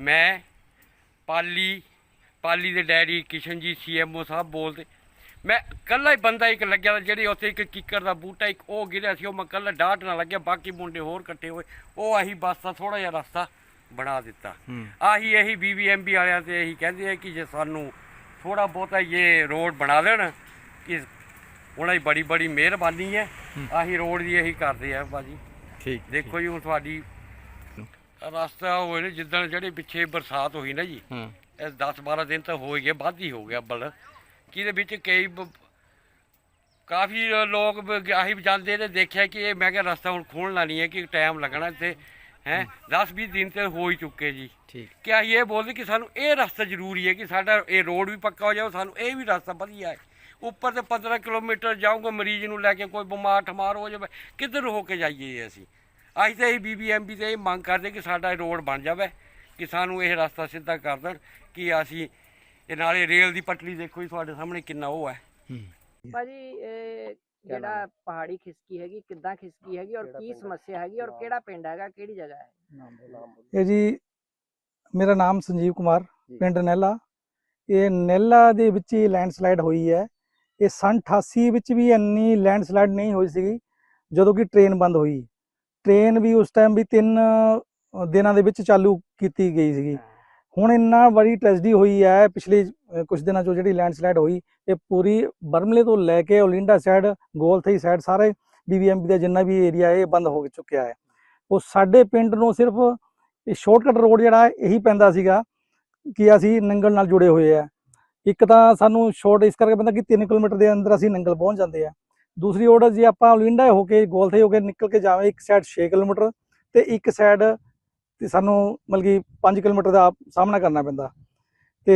ਮੈਂ, ਪਾਲੀ ਪਾਲੀ ਦੇ ਡੈਡੀ ਕਿਸ਼ਨ ਜੀ ਸੀਐਮਓ ਸਾਹਿਬ ਬੋਲਦੇ। ਮੈਂ ਕੱਲਾ ਹੀ ਬੰਦਾ ਇੱਕ ਲੱਗਿਆ ਜਿਹੜੇ ਉੱਥੇ ਇੱਕ ਕਿੱਕਰ ਦਾ ਬੂਟਾ ਇੱਕ ਉਹ ਗਿਰਿਆ ਸੀ, ਉਹ ਮੈਂ ਕੱਲਾ ਡਾਟ ਨਾ ਲੱਗਿਆ, ਬਾਕੀ ਮੁੰਡੇ ਹੋਰ ਇਕੱਠੇ ਹੋਏ। ਉਹ ਆਹੀ ਬਸ ਦਾ ਥੋੜਾ ਜਿਹਾ ਰਸਤਾ। ਬਣਾ ਦਿੱਤਾ। ਆਹੀ ਇਹੀ ਬੀਬੀਐਮਬੀ ਵਾਲਿਆਂ ਤੇ ਇਹੀ ਕਹਿੰਦੇ ਆ ਕਿ ਜੇ ਸਾਨੂੰ ਥੋੜਾ ਬਹੁਤਾ ਇਹ ਰੋਡ ਬਣਾ ਦੇਣ ਕਿ ਉਹਨਾਂ ਦੀ ਬੜੀ ਬੜੀ ਮਿਹਰਬਾਨੀ ਹੈ। ਆਹੀ ਰੋਡ ਦੀ ਇਹੀ ਕਰਦੇ ਆ ਬਾਜੀ ਠੀਕ ਦੇਖੋ ਜੀ ਹੁਣ ਤੁਹਾਡੀ ਰਸਤਾ ਹੋਏ ਨੇ ਜਿੱਦਣ ਜਿਹੜੇ ਪਿੱਛੇ ਬਰਸਾਤ ਹੋਈ ਨਾ ਜੀ ਇਹ 10 12 ਦਿਨ ਤਾਂ ਹੋ ਗਏ ਵੱਧ ਹੀ ਹੋ ਗਿਆ ਬਲ ਕਿਹਦੇ ਵਿੱਚ ਕਈ ਕਾਫੀ ਲੋਕ ਆਹੀ ਜਾਂਦੇ ਨੇ ਦੇਖਿਆ ਕਿ ਇਹ ਮੈਂ ਕਿਹਾ ਰਸਤਾ ਹੁਣ ਖੋਲਣਾ ਨਹੀਂ ਹੈ ਕਿ ਟਾਈਮ ਲੱਗਣਾ ਇੱਥੇ। ਹੈ 10 20 ਦਿਨ ਤੇ ਹੋ ਹੀ ਚੁੱਕੇ ਜੀ। ਠੀਕ। ਕਿ ਅਸੀਂ ਇਹ ਬੋਲਦੇ ਕਿ ਸਾਨੂੰ ਇਹ ਰਸਤਾ ਜ਼ਰੂਰੀ ਹੈ ਕਿ ਸਾਡਾ ਇਹ ਰੋਡ ਵੀ ਪੱਕਾ ਹੋ ਜਾਵੇ ਸਾਨੂੰ ਇਹ ਵੀ ਰਸਤਾ ਵਧੀਆ ਹੈ। ਉੱਪਰ ਤੇ 15 ਕਿਲੋਮੀਟਰ ਜਾਊਗਾ ਮਰੀਜ਼ ਨੂੰ ਲੈ ਕੇ ਕੋਈ ਬਿਮਾਰ ਠਮਾਰ ਹੋ ਜਾਵੇ ਕਿੱਧਰ ਹੋ ਕੇ ਜਾਈਏ ਅਸੀਂ? ਅਸੀਂ ਤਾਂ ਇਹ ਬੀਬੀਐਮਬੀ ਤੇ ਇਹ ਮੰਗ ਕਰਦੇ ਕਿ ਸਾਡਾ ਇਹ ਰੋਡ ਬਣ ਜਾਵੇ ਕਿ ਸਾਨੂੰ ਇਹ ਰਸਤਾ ਸਿੱਧਾ ਕਰ ਦੇਣ ਕਿ ਅਸੀਂ ਇਹ ਨਾਲੇ ਰੇਲ ਦੀ ਪਟੜੀ ਦੇਖੋ ਜੀ ਤੁਹਾਡੇ ਸਾਹਮਣੇ ਕਿੰਨਾ ਉਹ ਹੈ। ਹੂੰ। ਭਾਜੀ ਇਹ ਜਿਹੜਾ ਪਹਾੜੀ ਖਿਸਕੀ ਹੈਗੀ ਕਿੱਦਾਂ ਖਿਸਕੀ ਹੈਗੀ ਔਰ ਕੀ? ਸਮੱਸਿਆ ਹੈਗੀ ਔਰ। ਕਿਹੜਾ ਪਿੰਡ ਹੈਗਾ ਕਿਹੜੀ ਜਗ੍ਹਾ ਹੈ? ਇਹ ਜੀ ਮੇਰਾ ਨਾਮ ਸੰਜੀਵ ਕੁਮਾਰ। ਪਿੰਡ ਨਹਿਲਾ ਇਹ ਨਹਿਲਾ ਦੇ ਵਿੱਚ ਹੀ ਲੈਂਡਸਲਾਈਡ ਹੋਈ ਹੈ। ਇਹ ਸੰਨ 88 ਵਿੱਚ ਵੀ ਇੰਨੀ ਲੈਂਡਸਲਾਈਡ ਨਹੀਂ ਹੋਈ ਸੀਗੀ ਜਦੋਂ ਕਿ ਟ੍ਰੇਨ ਬੰਦ ਹੋਈ। ਟ੍ਰੇਨ ਵੀ ਉਸ ਟਾਈਮ ਵੀ ਤਿੰਨ ਦਿਨਾਂ ਦੇ ਵਿੱਚ ਚਾਲੂ ਕੀਤੀ ਗਈ ਸੀਗੀ। ਹੁਣ ਇੰਨਾ ਬੜੀ ਟ੍ਰੈਜਡੀ ਹੋਈ ਹੈ ਪਿਛਲੇ ਅ, ਕੁਝ ਦਿਨਾਂ ਚੋਂ ਜਿਹੜੀ ਲੈਂਡਸਲਾਈਡ ਹੋਈ ਇਹ ਪੂਰੀ ਬਰਮਲੇ ਤੋਂ ਲੈ ਕੇ ਓਲਿੰਡਾ ਸਾਈਡ ਗੋਲਥਈ ਸਾਈਡ ਸਾਰੇ ਬੀਬੀਐਮਪੀ ਦਾ ਜਿੰਨਾ ਵੀ ਏਰੀਆ ਹੈ ਇਹ ਬੰਦ ਹੋ ਚੁੱਕਿਆ ਹੈ। ਉਹ ਸਾਡੇ ਪਿੰਡ ਨੂੰ ਸਿਰਫ ਇਹ ਸ਼ਾਰਟਕਟ ਰੋਡ ਜਿਹੜਾ ਇਹੀ ਪੈਂਦਾ ਸੀਗਾ ਕਿ ਅਸੀਂ ਨੰਗਲ ਨਾਲ ਜੁੜੇ ਹੋਏ ਆ ਇੱਕ ਤਾਂ ਸਾਨੂੰ ਸ਼ਾਰਟ ਇਸ ਕਰਕੇ ਪੈਂਦਾ ਕਿ 3 ਕਿਲੋਮੀਟਰ ਦੇ ਅੰਦਰ ਅਸੀਂ ਨੰਗਲ ਪਹੁੰਚ ਜਾਂਦੇ ਆ ਦੂਸਰੀ ਰੋਡ ਜੇ ਆਪਾਂ ਓਲਿੰਡਾ ਹੋ ਕੇ ਗੋਲਥਈ ਹੋ ਕੇ ਨਿਕਲ ਕੇ ਜਾਵੇਂ ਇੱਕ ਸਾਈਡ 6 ਕਿਲੋਮੀਟਰ ਤੇ ਇੱਕ ਸਾਈਡ ਤੇ ਸਾਨੂੰ ਮਤਲਬ ਕਿ 5 ਕਿਲੋਮੀਟਰ ਦਾ ਸਾਹਮਣਾ ਕਰਨਾ ਪੈਂਦਾ। ਤੇ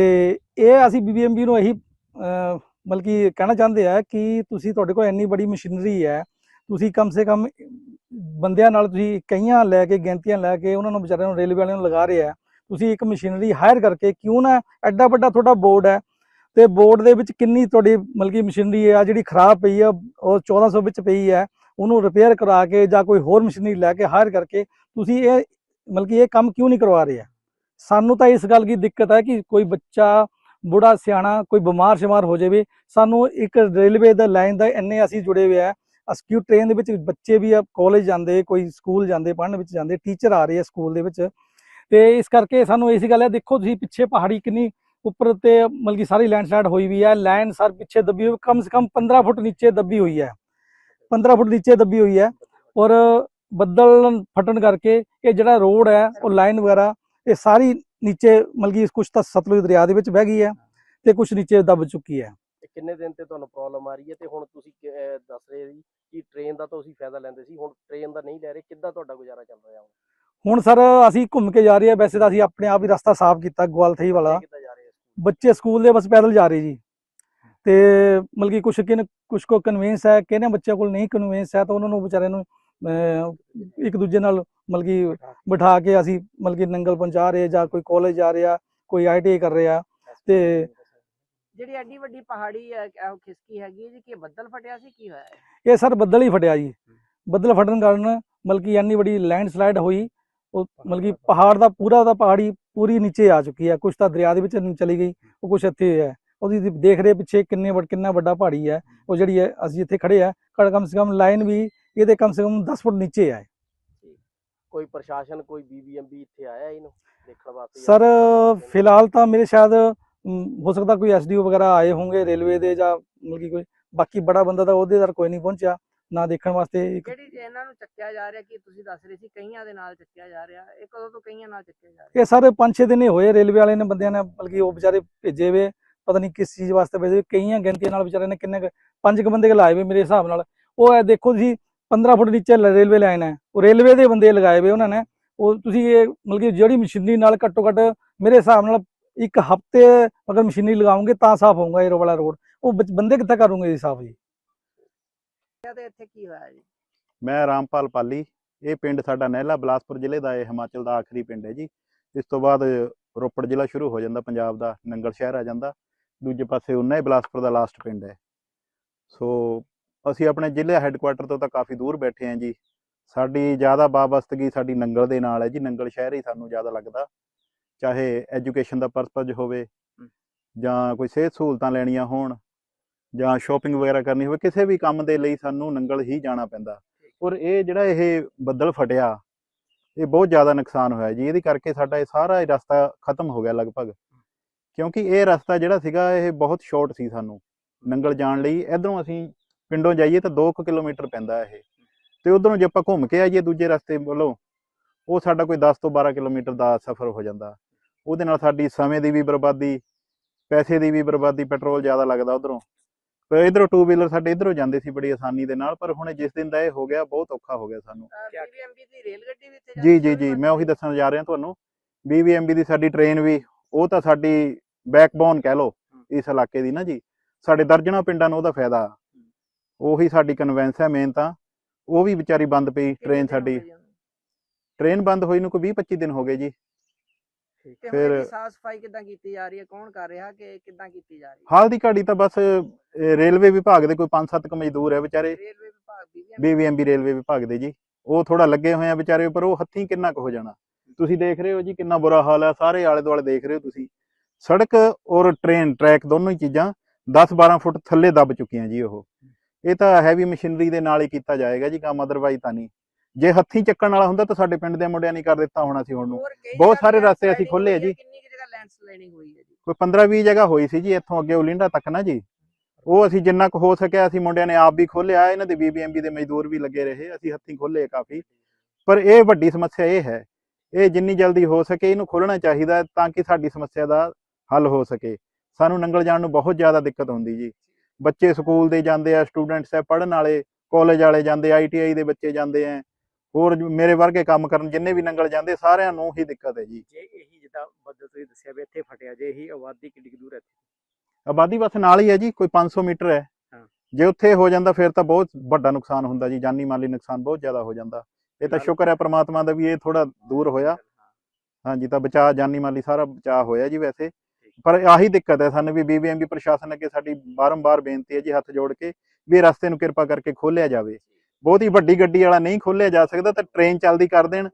ਇਹ ਅਸੀਂ ਬੀਬੀਐਮਬੀ ਨੂੰ ਇਹੀ ਮਤਲਬ ਕਿ ਕਹਿਣਾ ਚਾਹੁੰਦੇ ਆ ਕਿ ਤੁਸੀਂ ਤੁਹਾਡੇ ਕੋਲ ਇੰਨੀ ਬੜੀ ਮਸ਼ੀਨਰੀ ਹੈ, ਤੁਸੀਂ ਕਮ ਸੇ ਕਮ ਬੰਦਿਆਂ ਨਾਲ ਤੁਸੀਂ ਕਈਆਂ ਲੈ ਕੇ, ਗਿਣਤੀਆਂ ਲੈ ਕੇ ਉਹਨਾਂ ਨੂੰ ਵਿਚਾਰਿਆਂ ਨੂੰ ਰੇਲਵੇ ਵਾਲਿਆਂ ਨੂੰ ਲਗਾ ਰਹੇ ਆ। ਤੁਸੀਂ ਇੱਕ ਮਸ਼ੀਨਰੀ ਹਾਇਰ ਕਰਕੇ ਕਿਉਂ ਨਾ ਐਡਾ ਵੱਡਾ ਤੁਹਾਡਾ ਬੋਰਡ ਹੈ ਤੇ ਬੋਰਡ ਦੇ ਵਿੱਚ ਕਿੰਨੀ ਤੁਹਾਡੀ ਮਤਲਬ ਕਿ ਮਸ਼ੀਨਰੀ ਆ ਜਿਹੜੀ ਖਰਾਬ ਪਈ ਆ, ਉਹ 1400 ਵਿੱਚ ਪਈ ਹੈ, ਉਹਨੂੰ ਰਿਪੇਅਰ ਕਰਾ ਕੇ ਜਾਂ ਕੋਈ ਹੋਰ ਮਸ਼ੀਨਰੀ ਲੈ ਕੇ ਹਾਇਰ ਕਰਕੇ ਤੁਸੀਂ ਇਹ ਮਤਲਬ ਕਿ ਇਹ ਕੰਮ ਕਿਉਂ ਨਹੀਂ ਕਰਵਾ ਰਹੇ ਆ? ਸਾਨੂੰ ਤਾਂ ਇਸ ਗੱਲ ਦੀ ਦਿੱਕਤ ਹੈ ਕਿ ਕੋਈ ਬੱਚਾ, ਬੁੜਾ, ਸਿਆਣਾ, ਕੋਈ ਬਿਮਾਰ ਸ਼ਿਮਾਰ ਹੋ ਜਾਵੇ, ਸਾਨੂੰ ਇੱਕ ਰੇਲਵੇ ਦਾ ਲਾਈਨ ਦਾ ਇੰਨੇ ਅਸੀਂ ਜੁੜੇ ਹੋਏ ਆ ਅਸਕਿਊ ਟ੍ਰੇਨ ਦੇ ਵਿੱਚ ਬੱਚੇ ਵੀ ਆ ਕਾਲਜ ਜਾਂਦੇ, ਕੋਈ ਸਕੂਲ ਜਾਂਦੇ, ਪੜ੍ਹਨ ਵਿੱਚ ਜਾਂਦੇ ਟੀਚਰ ਆ ਰਹੇ ਆ ਸਕੂਲ ਦੇ ਵਿੱਚ। ਤੇ ਇਸ ਕਰਕੇ ਸਾਨੂੰ ਇਸੇ ਗੱਲ ਹੈ, ਦੇਖੋ ਤੁਸੀਂ ਪਿੱਛੇ ਪਹਾੜੀ ਕਿੰਨੀ ਉੱਪਰ ਤੇ ਮਤਲਬ ਕਿ ਸਾਰੀ ਲੈਂਡਸਲਾਈਡ ਹੋਈ ਵੀ ਹੈ ਲਾਈਨ ਸਰ ਪਿੱਛੇ ਦੱਬੀ ਹੋਈ, ਕਮ ਸੇ ਕਮ 15 ਫੁੱਟ ਨੀਚੇ ਦੱਬੀ ਹੋਈ ਹੈ 15 ਫੁੱਟ ਨੀਚੇ ਦੱਬੀ ਹੋਈ ਹੈ ਔਰ ਬੱਦਲ ਫਟਣ ਕਰਕੇ ਇਹ ਜਿਹੜਾ ਰੋਡ ਹੈ ਉਹ ਲਾਈਨ ਵਗੈਰਾ ਇਹ ਸਾਰੀ ਨੀਚੇ ਮਤਲਬ ਕਿ ਕੁਛ ਤਾਂ ਸਤਲੁਜ ਦਰਿਆ ਦੇ ਵਿੱਚ ਬਹਿ ਗਈ ਹੈ ਤੇ ਕੁਛ ਨੀਚੇ ਦੱਬ ਚੁੱਕੀ ਹੈ। ਤੇ ਕਿੰਨੇ ਦਿਨ ਤੇ ਤੁਹਾਨੂੰ ਪ੍ਰੋਬਲਮ ਆ ਰਹੀ ਹੈ? ਤੇ ਹੁਣ ਤੁਸੀਂ ਦੱਸ ਰਹੇ ਸੀ ਕਿ ਟ੍ਰੇਨ ਦਾ ਤੁਸੀਂ ਫਾਇਦਾ ਲੈਂਦੇ ਸੀ ਹੁਣ ਟ੍ਰੇਨ ਦਾ ਨਹੀਂ ਲੈ ਰਹੇ ਕਿੱਦਾਂ ਤੁਹਾਡਾ ਗੁਜ਼ਾਰਾ ਚੱਲ ਰਿਹਾ ਹੁਣ? ਹੁਣ ਸਰ ਅਸੀਂ ਘੁੰਮ ਕੇ ਜਾ ਰਹੇ ਹਾਂ ਵੈਸੇ ਤਾਂ ਅਸੀਂ ਆਪਣੇ ਆਪ ਹੀ ਰਸਤਾ ਸਾਫ਼ ਕੀਤਾ ਗਵਾਲਥਈ ਵਾਲਾ। ਬੱਚੇ ਆ ਸਕੂਲ? ਦੇ ਬਸ ਪੈਦਲ ਜਾ ਰਹੇ ਜੀ। ਤੇ ਮਤਲਬ ਕਿ ਕੁਛ ਕਿਨ ਕੁਛ ਕੋ ਕਨਵੈਂਸ ਹੈ ਕਿਹਨੇ ਬੱਚਿਆਂ ਕੋਲ ਨਹੀਂ ਕਨਵੈਂਸ ਹੈ ਤਾਂ ਉਹਨਾਂ ਨੂੰ ਵਿਚਾਰਿਆਂ ਨੂੰ ਇੱਕ ਦੂਜੇ ਨਾਲ ਮਤਲਬ ਕਿ ਬਿਠਾ ਕੇ ਅਸੀਂ ਮਤਲਬ ਕਿ ਨੰਗਲ ਪਹੁੰਚਾ ਰਹੇ ਜਾਂ ਕੋਈ ਕਾਲਜ ਜਾ ਰਿਹਾ ਕੋਈ ਆਈਟੀਆਈ ਕਰ ਰਿਹਾ। ਤੇ ਜਿਹੜੀ ਐਡੀ ਵੱਡੀ ਪਹਾੜੀ ਹੈ ਅਹ ਉਹ ਖਿਸਕੀ ਹੈਗੀ ਜੀ ਕਿ ਬੱਦਲ ਫਟਿਆ ਸੀ ਕੀ ਹੋਇਆ? ਇਹ ਸਰ ਬੱਦਲ ਹੀ ਫਟਿਆ ਜੀ। ਬੱਦਲ ਫਟਣ ਕਾਰਨ ਮਤਲਬ ਕਿ ਇੰਨੀ ਵੱਡੀ ਲੈਂਡਸਲਾਈਡ ਹੋਈ ਉਹ ਮਤਲਬ ਕਿ ਪਹਾੜ ਦਾ ਪੂਰਾ ਦਾ ਪਹਾੜੀ ਪੂਰੀ ਨੀਚੇ ਆ ਚੁੱਕੀ ਹੈ। ਕੁਛ ਤਾਂ ਦਰਿਆ ਦੇ ਵਿੱਚ ਚਲੀ ਗਈ ਉਹ ਕੁਛ ਇੱਥੇ ਹੈ। ਉਹਦੀ ਦੇਖ ਰਹੇ ਪਿੱਛੇ ਕਿੰਨੇ ਵੱਡ ਕਿੰਨਾ ਵੱਡਾ ਪਹਾੜੀ ਹੈ। ਉਹ ਜਿਹੜੀ ਹੈ ਅਸੀਂ ਇੱਥੇ ਖੜੇ ਆ ਘੱਟ ਕਮ ਸੇ ਕਮ ਲਾਈਨ ਵੀ ਇਹਦੇ ਕਮ ਸੇ ਕਮ 10 ਫੁੱਟ ਨੀਚੇ ਹੈ ਕੋਈ ਪ੍ਰਸ਼ਾਸਨ ਕੋਈ ਬੀਬੀਐਮਬੀ ਇੱਥੇ ਆਇਆ ਇਹਨੂੰ ਦੇਖਣ ਵਾਸਤੇ ਜਾਂ ਸਰ ਫਿਲਹਾਲ ਤਾਂ ਮੇਰੇ ਸ਼ਾਇਦ ਹੋ ਸਕਦਾ ਕੋਈ ਐਸਡੀਓ ਵਗੈਰਾ ਆਏ ਹੋਣਗੇ ਰੇਲਵੇ ਦੇ ਜਾਂ ਮਤਲਬ ਕਿ ਕੋਈ ਬਾਕੀ ਬੜਾ ਬੰਦਾ ਤਾਂ ਉਹਦੇ ਦਰ ਕੋਈ ਨਹੀਂ ਪਹੁੰਚਿਆ ਨਾ ਦੇਖਣ ਵਾਸਤੇ ਜਿਹੜੀ ਜੇ ਇਹਨਾਂ ਨੂੰ ਚੱਕਿਆ ਜਾ ਰਿਹਾ ਕਿ ਤੁਸੀਂ ਦੱਸ ਰਹੇ ਸੀ ਕਈਆਂ ਦੇ ਨਾਲ ਚੱਕਿਆ ਜਾ ਰਿਹਾ ਇਹ ਕਦੋਂ ਤੋਂ ਕਈਆਂ ਨਾਲ ਚੱਕਿਆ ਜਾ ਰਿਹਾ? ਇਹ ਸਾਰੇ 5-6 ਦਿਨ ਹੀ ਹੋਏ ਰੇਲਵੇ ਵਾਲੇ ਨੇ ਬੰਦਿਆਂ ਨੇ ਬਲਕਿ ਉਹ ਵਿਚਾਰੇ ਭੇਜੇ ਵੇ ਪਤਾ ਨਹੀਂ ਕਿਸ ਚੀਜ਼ ਵਾਸਤੇ ਭੇਜੇ ਕਈਆਂ ਗਿਣਤੀਆਂ ਨਾਲ ਵਿਚਾਰੇ ਨੇ ਕਿੰਨੇ ਪੰਜ ਕੁ ਬੰਦੇ ਲਾਏ ਵੇ ਮੇਰੇ ਹਿਸਾਬ ਨਾਲ। ਉਹ ਦੇਖੋ ਤੁਸੀਂ 15 ਫੁੱਟ ਨੀਚੇ ਰੇਲਵੇ ਲਾਈਨ ਹੈ। ਉਹ ਰੇਲਵੇ ਦੇ ਬੰਦੇ ਲਗਾਏ ਵੇ ਉਹਨਾਂ ਨੇ। ਉਹ ਤੁਸੀਂ ਇਹ ਮਤਲਬ ਕਿ ਜਿਹੜੀ ਮਸ਼ੀਨਰੀ ਨਾਲ ਘੱਟੋ ਘੱਟ ਮੇਰੇ ਹਿਸਾਬ ਨਾਲ ਇੱਕ ਹਫ਼ਤੇ ਅਗਰ ਮਸ਼ੀਨਰੀ ਲਗਾਉਂਗੇ ਤਾਂ ਸਾਫ਼ ਹੋਊਗਾ ਇਹ ਵਾਲਾ ਰੋਡ। ਉਹ ਬੰਦੇ ਕਿੱਥੇ ਕਰੂਗੇ ਜੀ ਸਾਫ਼ ਜੀ? ਤੇ ਇੱਥੇ ਕੀ ਹੋਇਆ ਜੀ? ਮੈਂ ਰਾਮਪਾਲ ਪਾਲੀ। ਇਹ ਪਿੰਡ ਸਾਡਾ ਨਹਿਲਾ ਬਲਾਸਪੁਰ ਜ਼ਿਲ੍ਹੇ ਦਾ ਇਹ ਹਿਮਾਚਲ ਦਾ ਆਖਰੀ ਪਿੰਡ ਹੈ ਜੀ। ਇਸ ਤੋਂ ਬਾਅਦ ਰੋਪੜ ਜ਼ਿਲ੍ਹਾ ਸ਼ੁਰੂ ਹੋ ਜਾਂਦਾ ਪੰਜਾਬ ਦਾ ਨੰਗਲ ਸ਼ਹਿਰ ਆ ਜਾਂਦਾ। ਦੂਜੇ ਪਾਸੇ ਉਨਾ ਹੀ ਬਲਾਸਪੁਰ ਦਾ ਲਾਸਟ ਪਿੰਡ ਹੈ। ਸੋ ਅਸੀਂ ਆਪਣੇ ਜ਼ਿਲ੍ਹੇ ਹੈੱਡਕੁਆਟਰ ਤੋਂ ਤਾਂ ਕਾਫੀ ਦੂਰ ਬੈਠੇ ਹਾਂ ਜੀ। ਸਾਡੀ ਜ਼ਿਆਦਾ ਵਾਬਸਤਗੀ ਸਾਡੀ ਨੰਗਲ ਦੇ ਨਾਲ ਹੈ ਜੀ ਨੰਗਲ ਸ਼ਹਿਰ ਹੀ ਸਾਨੂੰ ਜ਼ਿਆਦਾ ਲੱਗਦਾ। ਚਾਹੇ ਐਜੂਕੇਸ਼ਨ ਦਾ ਪਰਪਸ ਹੋਵੇ ਜਾਂ ਕੋਈ ਸਿਹਤ ਸਹੂਲਤਾਂ ਲੈਣੀਆਂ ਹੋਣ ਜਾਂ ਸ਼ਾਪਿੰਗ ਵਗੈਰਾ ਕਰਨੀ ਹੋਵੇ ਕਿਸੇ ਵੀ ਕੰਮ ਦੇ ਲਈ ਸਾਨੂੰ ਨੰਗਲ ਹੀ ਜਾਣਾ ਪੈਂਦਾ। ਔਰ ਇਹ ਜਿਹੜਾ ਇਹ ਬੱਦਲ ਫਟਿਆ ਇਹ ਬਹੁਤ ਜ਼ਿਆਦਾ ਨੁਕਸਾਨ ਹੋਇਆ ਜੀ। ਇਹਦੇ ਕਰਕੇ ਸਾਡਾ ਇਹ ਸਾਰਾ ਹੀ ਰਸਤਾ ਖਤਮ ਹੋ ਗਿਆ ਲਗਭਗ। ਕਿਉਂਕਿ ਇਹ ਰਸਤਾ ਜਿਹੜਾ ਸੀਗਾ ਇਹ ਬਹੁਤ ਸ਼ਾਰਟ ਸੀ ਸਾਨੂੰ। ਨੰਗਲ ਜਾਣ ਲਈ। ਇਧਰੋਂ ਅਸੀਂ ਪਿੰਡੋਂ ਜਾਈਏ ਤਾਂ 2 ਕਿਲੋਮੀਟਰ ਪੈਂਦਾ ਇਹ। ਤੇ ਉਧਰੋਂ ਜੇ ਆਪਾਂ ਘੁੰਮ ਕੇ ਆਈਏ ਦੂਜੇ ਰਸਤੇ ਵੱਲੋਂ ਉਹ ਸਾਡਾ ਕੋਈ 10 ਤੋਂ 12 ਕਿਲੋਮੀਟਰ ਦਾ ਸਫ਼ਰ ਹੋ ਜਾਂਦਾ। ਉਹਦੇ ਨਾਲ ਸਾਡੀ ਸਮੇਂ ਦੀ ਵੀ ਬਰਬਾਦੀ ਪੈਸੇ ਦੀ ਵੀ ਬਰਬਾਦੀ ਪੈਟਰੋਲ ਜ਼ਿਆਦਾ ਲੱਗਦਾ ਉਧਰੋਂ। ਪਰ ਇਧਰੋਂ ਟੂ ਵੀਲਰ ਸਾਡੇ ਇਧਰੋਂ ਜਾਂਦੇ ਸੀ ਬੜੀ ਆਸਾਨੀ ਦੇ ਨਾਲ ਪਰ ਹੁਣ ਜਿਸ ਦਿਨ ਦਾ ਇਹ ਹੋ ਗਿਆ ਬਹੁਤ ਔਖਾ ਹੋ ਗਿਆ ਸਾਨੂੰ। ਬੀਬੀਐਮਬੀ ਦੀ ਰੇਲ ਗੱਡੀ ਵੀ ਇੱਥੇ ਜੀ ਜੀ ਜੀ ਮੈਂ ਉਹੀ ਦੱਸਣ ਜਾ ਰਿਹਾ ਤੁਹਾਨੂੰ। BBMB ਦੀ ਸਾਡੀ ਟ੍ਰੇਨ ਵੀ ਉਹ ਤਾਂ ਸਾਡੀ ਬੈਕਬੋਨ ਕਹਿ ਲਓ ਇਸ ਇਲਾਕੇ ਦੀ ਨਾ ਜੀ। ਸਾਡੇ ਦਰਜਣਾ ਪਿੰਡਾਂ ਨੂੰ ਉਹਦਾ ਫਾਇਦਾ। ਉਹੀ ਸਾਡੀ ਕਨਵੈਂਸ ਹੈ ਮੇਨ ਤਾਂ। ਉਹ ਵੀ ਵਿਚਾਰੀ ਬੰਦ ਪਈ ਟ੍ਰੇਨ ਸਾਡੀ? ਟ੍ਰੇਨ ਬੰਦ ਹੋਈ ਨੂੰ ਕੋਈ 20 25 ਦਿਨ ਹੋ ਗਏ ਜੀ। ਫਿਰ- ਸਾਫ਼ ਸਫ਼ਾਈ ਕਿੱਦਾਂ ਕੀਤੀ ਜਾ ਰਹੀ ਹੈ? ਕੌਣ ਕਰ ਰਿਹਾ ਕਿ ਕਿੱਦਾਂ ਕੀਤੀ ਜਾ ਰਹੀ ਹੈ? ਹਾਲ ਦੀ ਘੜੀ ਤਾਂ ਬਸ ਰੇਲਵੇ ਵਿਭਾਗ ਦੇ ਕੋਈ 5-7 ਕੁ ਮਜ਼ਦੂਰ ਹੈ ਵਿਚਾਰੇ। ਰੇਲਵੇ ਵਿਭਾਗ ਬੀਬੀਐਮਬੀ BBMB ਰੇਲਵੇ ਵਿਭਾਗ ਦੇ ਜੀ। ਉਹ ਥੋੜਾ ਲੱਗੇ ਹੋਏ ਆ ਵਿਚਾਰੇ ਪਰ ਉਹ ਹੱਥੀਂ ਕਿੰਨਾ ਕੁ ਹੋ ਜਾਣਾ। ਤੁਸੀਂ ਦੇਖ ਰਹੇ ਹੋ ਜੀ ਕਿੰਨਾ ਬੁਰਾ ਹਾਲ ਹੈ। ਸਾਰੇ ਆਲੇ ਦੁਆਲੇ ਦੇਖ ਰਹੇ ਹੋ ਤੁਸੀਂ। ਸੜਕ ਔਰ ਟ੍ਰੇਨ ਟਰੈਕ ਦੋਨੋਂ ਹੀ ਚੀਜ਼ਾਂ 10-12 ਫੁੱਟ ਥੱਲੇ ਦੱਬ ਚੁੱਕੀਆਂ ਜੀ ਉਹ। ਇਹ ਤਾਂ ਹੈਵੀ ਮਸ਼ੀਨਰੀ ਦੇ ਨਾਲ ਹੀ ਕੀਤਾ ਜਾਏਗਾ ਜੀ ਕੰਮ ਅਦਰਵਾਈਜ਼ ਤਾਂ ਨਹੀਂ। ਜੇ ਹੱਥੀਂ ਚੱਕਣ ਵਾਲਾ ਹੁੰਦਾ ਤਾਂ ਸਾਡੇ ਪਿੰਡ ਦੇ ਮੁੰਡਿਆਂ ਨਹੀਂ ਕਰ ਦਿੱਤਾ ਹੋਣਾ ਸੀ ਹੁਣ ਨੂੰ। ਹੋਰ ਕਈ ਬਹੁਤ ਜਗ੍ਹਾ ਸਾਰੇ ਰਸਤੇ ਅਸੀਂ ਖੋਲ੍ਹੇ ਆ ਜੀ। ਕਿੰਨੀ ਕਿ ਜਗ੍ਹਾ ਲੈਂਡਸਲਾਈਡਿੰਗ ਹੋਈ ਹੈ ਜੀ? ਕੋਈ 15-20 ਜਗ੍ਹਾ ਹੋਈ ਸੀ ਜੀ ਇੱਥੋਂ ਅੱਗੇ ਉਲਿੰਡਾ ਤੱਕ ਨਾ ਜੀ। ਉਹ ਅਸੀਂ ਜਿੰਨਾ ਕੁ ਹੋ ਸਕਿਆ ਅਸੀਂ ਮੁੰਡਿਆਂ ਨੇ ਆਪ ਵੀ ਖੋਲ੍ਹਿਆ ਇਹਨਾਂ ਦੇ BBMB ਦੇ ਮਜ਼ਦੂਰ ਵੀ ਲੱਗੇ ਰਹੇ ਅਸੀਂ ਹੱਥੀਂ ਖੋਲ੍ਹੇ ਕਾਫੀ। ਪਰ ਇਹ ਵੱਡੀ ਸਮੱਸਿਆ ਇਹ ਹੈ ਇਹ ਜਿੰਨੀ ਜਲਦੀ ਹੋ ਸਕੇ ਇਹਨੂੰ ਖੋਲ੍ਹਣਾ ਚਾਹੀਦਾ ਹੈ ਤਾਂ ਕਿ ਸਾਡੀ ਸਮੱਸਿਆ ਦਾ ਹੱਲ ਹੋ ਸਕੇ। ਸਾਨੂੰ ਨੰਗਲ ਜਾਣ ਨੂੰ ਬਹੁਤ ਜ਼ਿਆਦਾ ਦਿੱਕਤ ਹੁੰਦੀ ਜੀ। ਬੱਚੇ ਸਕੂਲ ਦੇ ਜਾਂਦੇ ਆ ਸਟੂਡੈਂਟਸ ਹੈ ਪੜ੍ਹਨ ਵਾਲੇ ਕਾਲਜ ਵਾਲੇ ਜਾਂਦੇ ਆਈਟੀਆਈ ਦੇ ਬੱਚੇ ਜਾਂਦੇ ਆ। ਹੋਰ ਮੇਰੇ ਵਰਗੇ ਕੰਮ ਕਰਨ ਜਿੰਨੇ ਵੀ ਨੰਗਲ ਜਾਂਦੇ ਸਾਰਿਆਂ ਨੂੰ ਹੀ ਦਿੱਕਤ ਹੈ ਜੀ। ਜੇ ਇਹੀ ਜਿੱਦਾਂ ਬੱਦਲ ਤੁਸੀਂ ਦੱਸਿਆ ਵੀ ਇੱਥੇ ਫਟਿਆ ਜੇ ਇਹੀ ਆਬਾਦੀ ਕਿੰਨੀ ਦੂਰ ਹੈ ਆਬਾਦੀ ਬਸ ਨਾਲ ਹੀ ਹੈ ਜੀ ਕੋਈ 500 ਮੀਟਰ ਹੈ। ਜੇ ਉੱਥੇ ਹੋ ਜਾਂਦਾ ਫਿਰ ਤਾਂ ਬਹੁਤ ਵੱਡਾ ਨੁਕਸਾਨ ਹੁੰਦਾ ਜੀ ਜਾਨੀ ਮਾਲੀ ਨੁਕਸਾਨ ਬਹੁਤ ਜ਼ਿਆਦਾ ਹੋ ਜਾਂਦਾ। ਇਹ ਤਾਂ ਸ਼ੁਕਰ ਹੈ ਪ੍ਰਮਾਤਮਾ ਦਾ ਵੀ ਇਹ ਥੋੜਾ ਦੂਰ ਹੋਇਆ। ਹਾਂਜੀ ਤਾਂ ਬਚਾਅ ਜਾਨੀ ਮਾਲੀ ਸਾਰਾ ਬਚਾਅ ਹੋਇਆ ਜੀ ਵੈਸੇ। ਪਰ ਆਹੀ ਦਿੱਕਤ ਹੈ ਸਾਨੂੰ ਵੀ ਬੀਬੀਐਮਬੀ ਪ੍ਰਸ਼ਾਸਨ ਅੱਗੇ ਸਾਡੀ ਬਾਰੰਬਾਰ ਬੇਨਤੀ ਹੈ ਜੀ ਹੱਥ ਜੋੜ ਕੇ ਵੀ ਇਹ ਰਸਤੇ ਨੂੰ ਕਿਰਪਾ ਕਰਕੇ ਖੋਲਿਆ ਜਾਵੇ। ਬਹੁਤ ਹੀ ਵੱਡੀ ਗੱਡੀ ਵਾਲਾ ਨਹੀਂ ਖੋਲਿਆ ਜਾ ਸਕਦਾ ਤਾਂ ਟ੍ਰੇਨ ਚੱਲਦੀ ਕਰ ਦੇਣ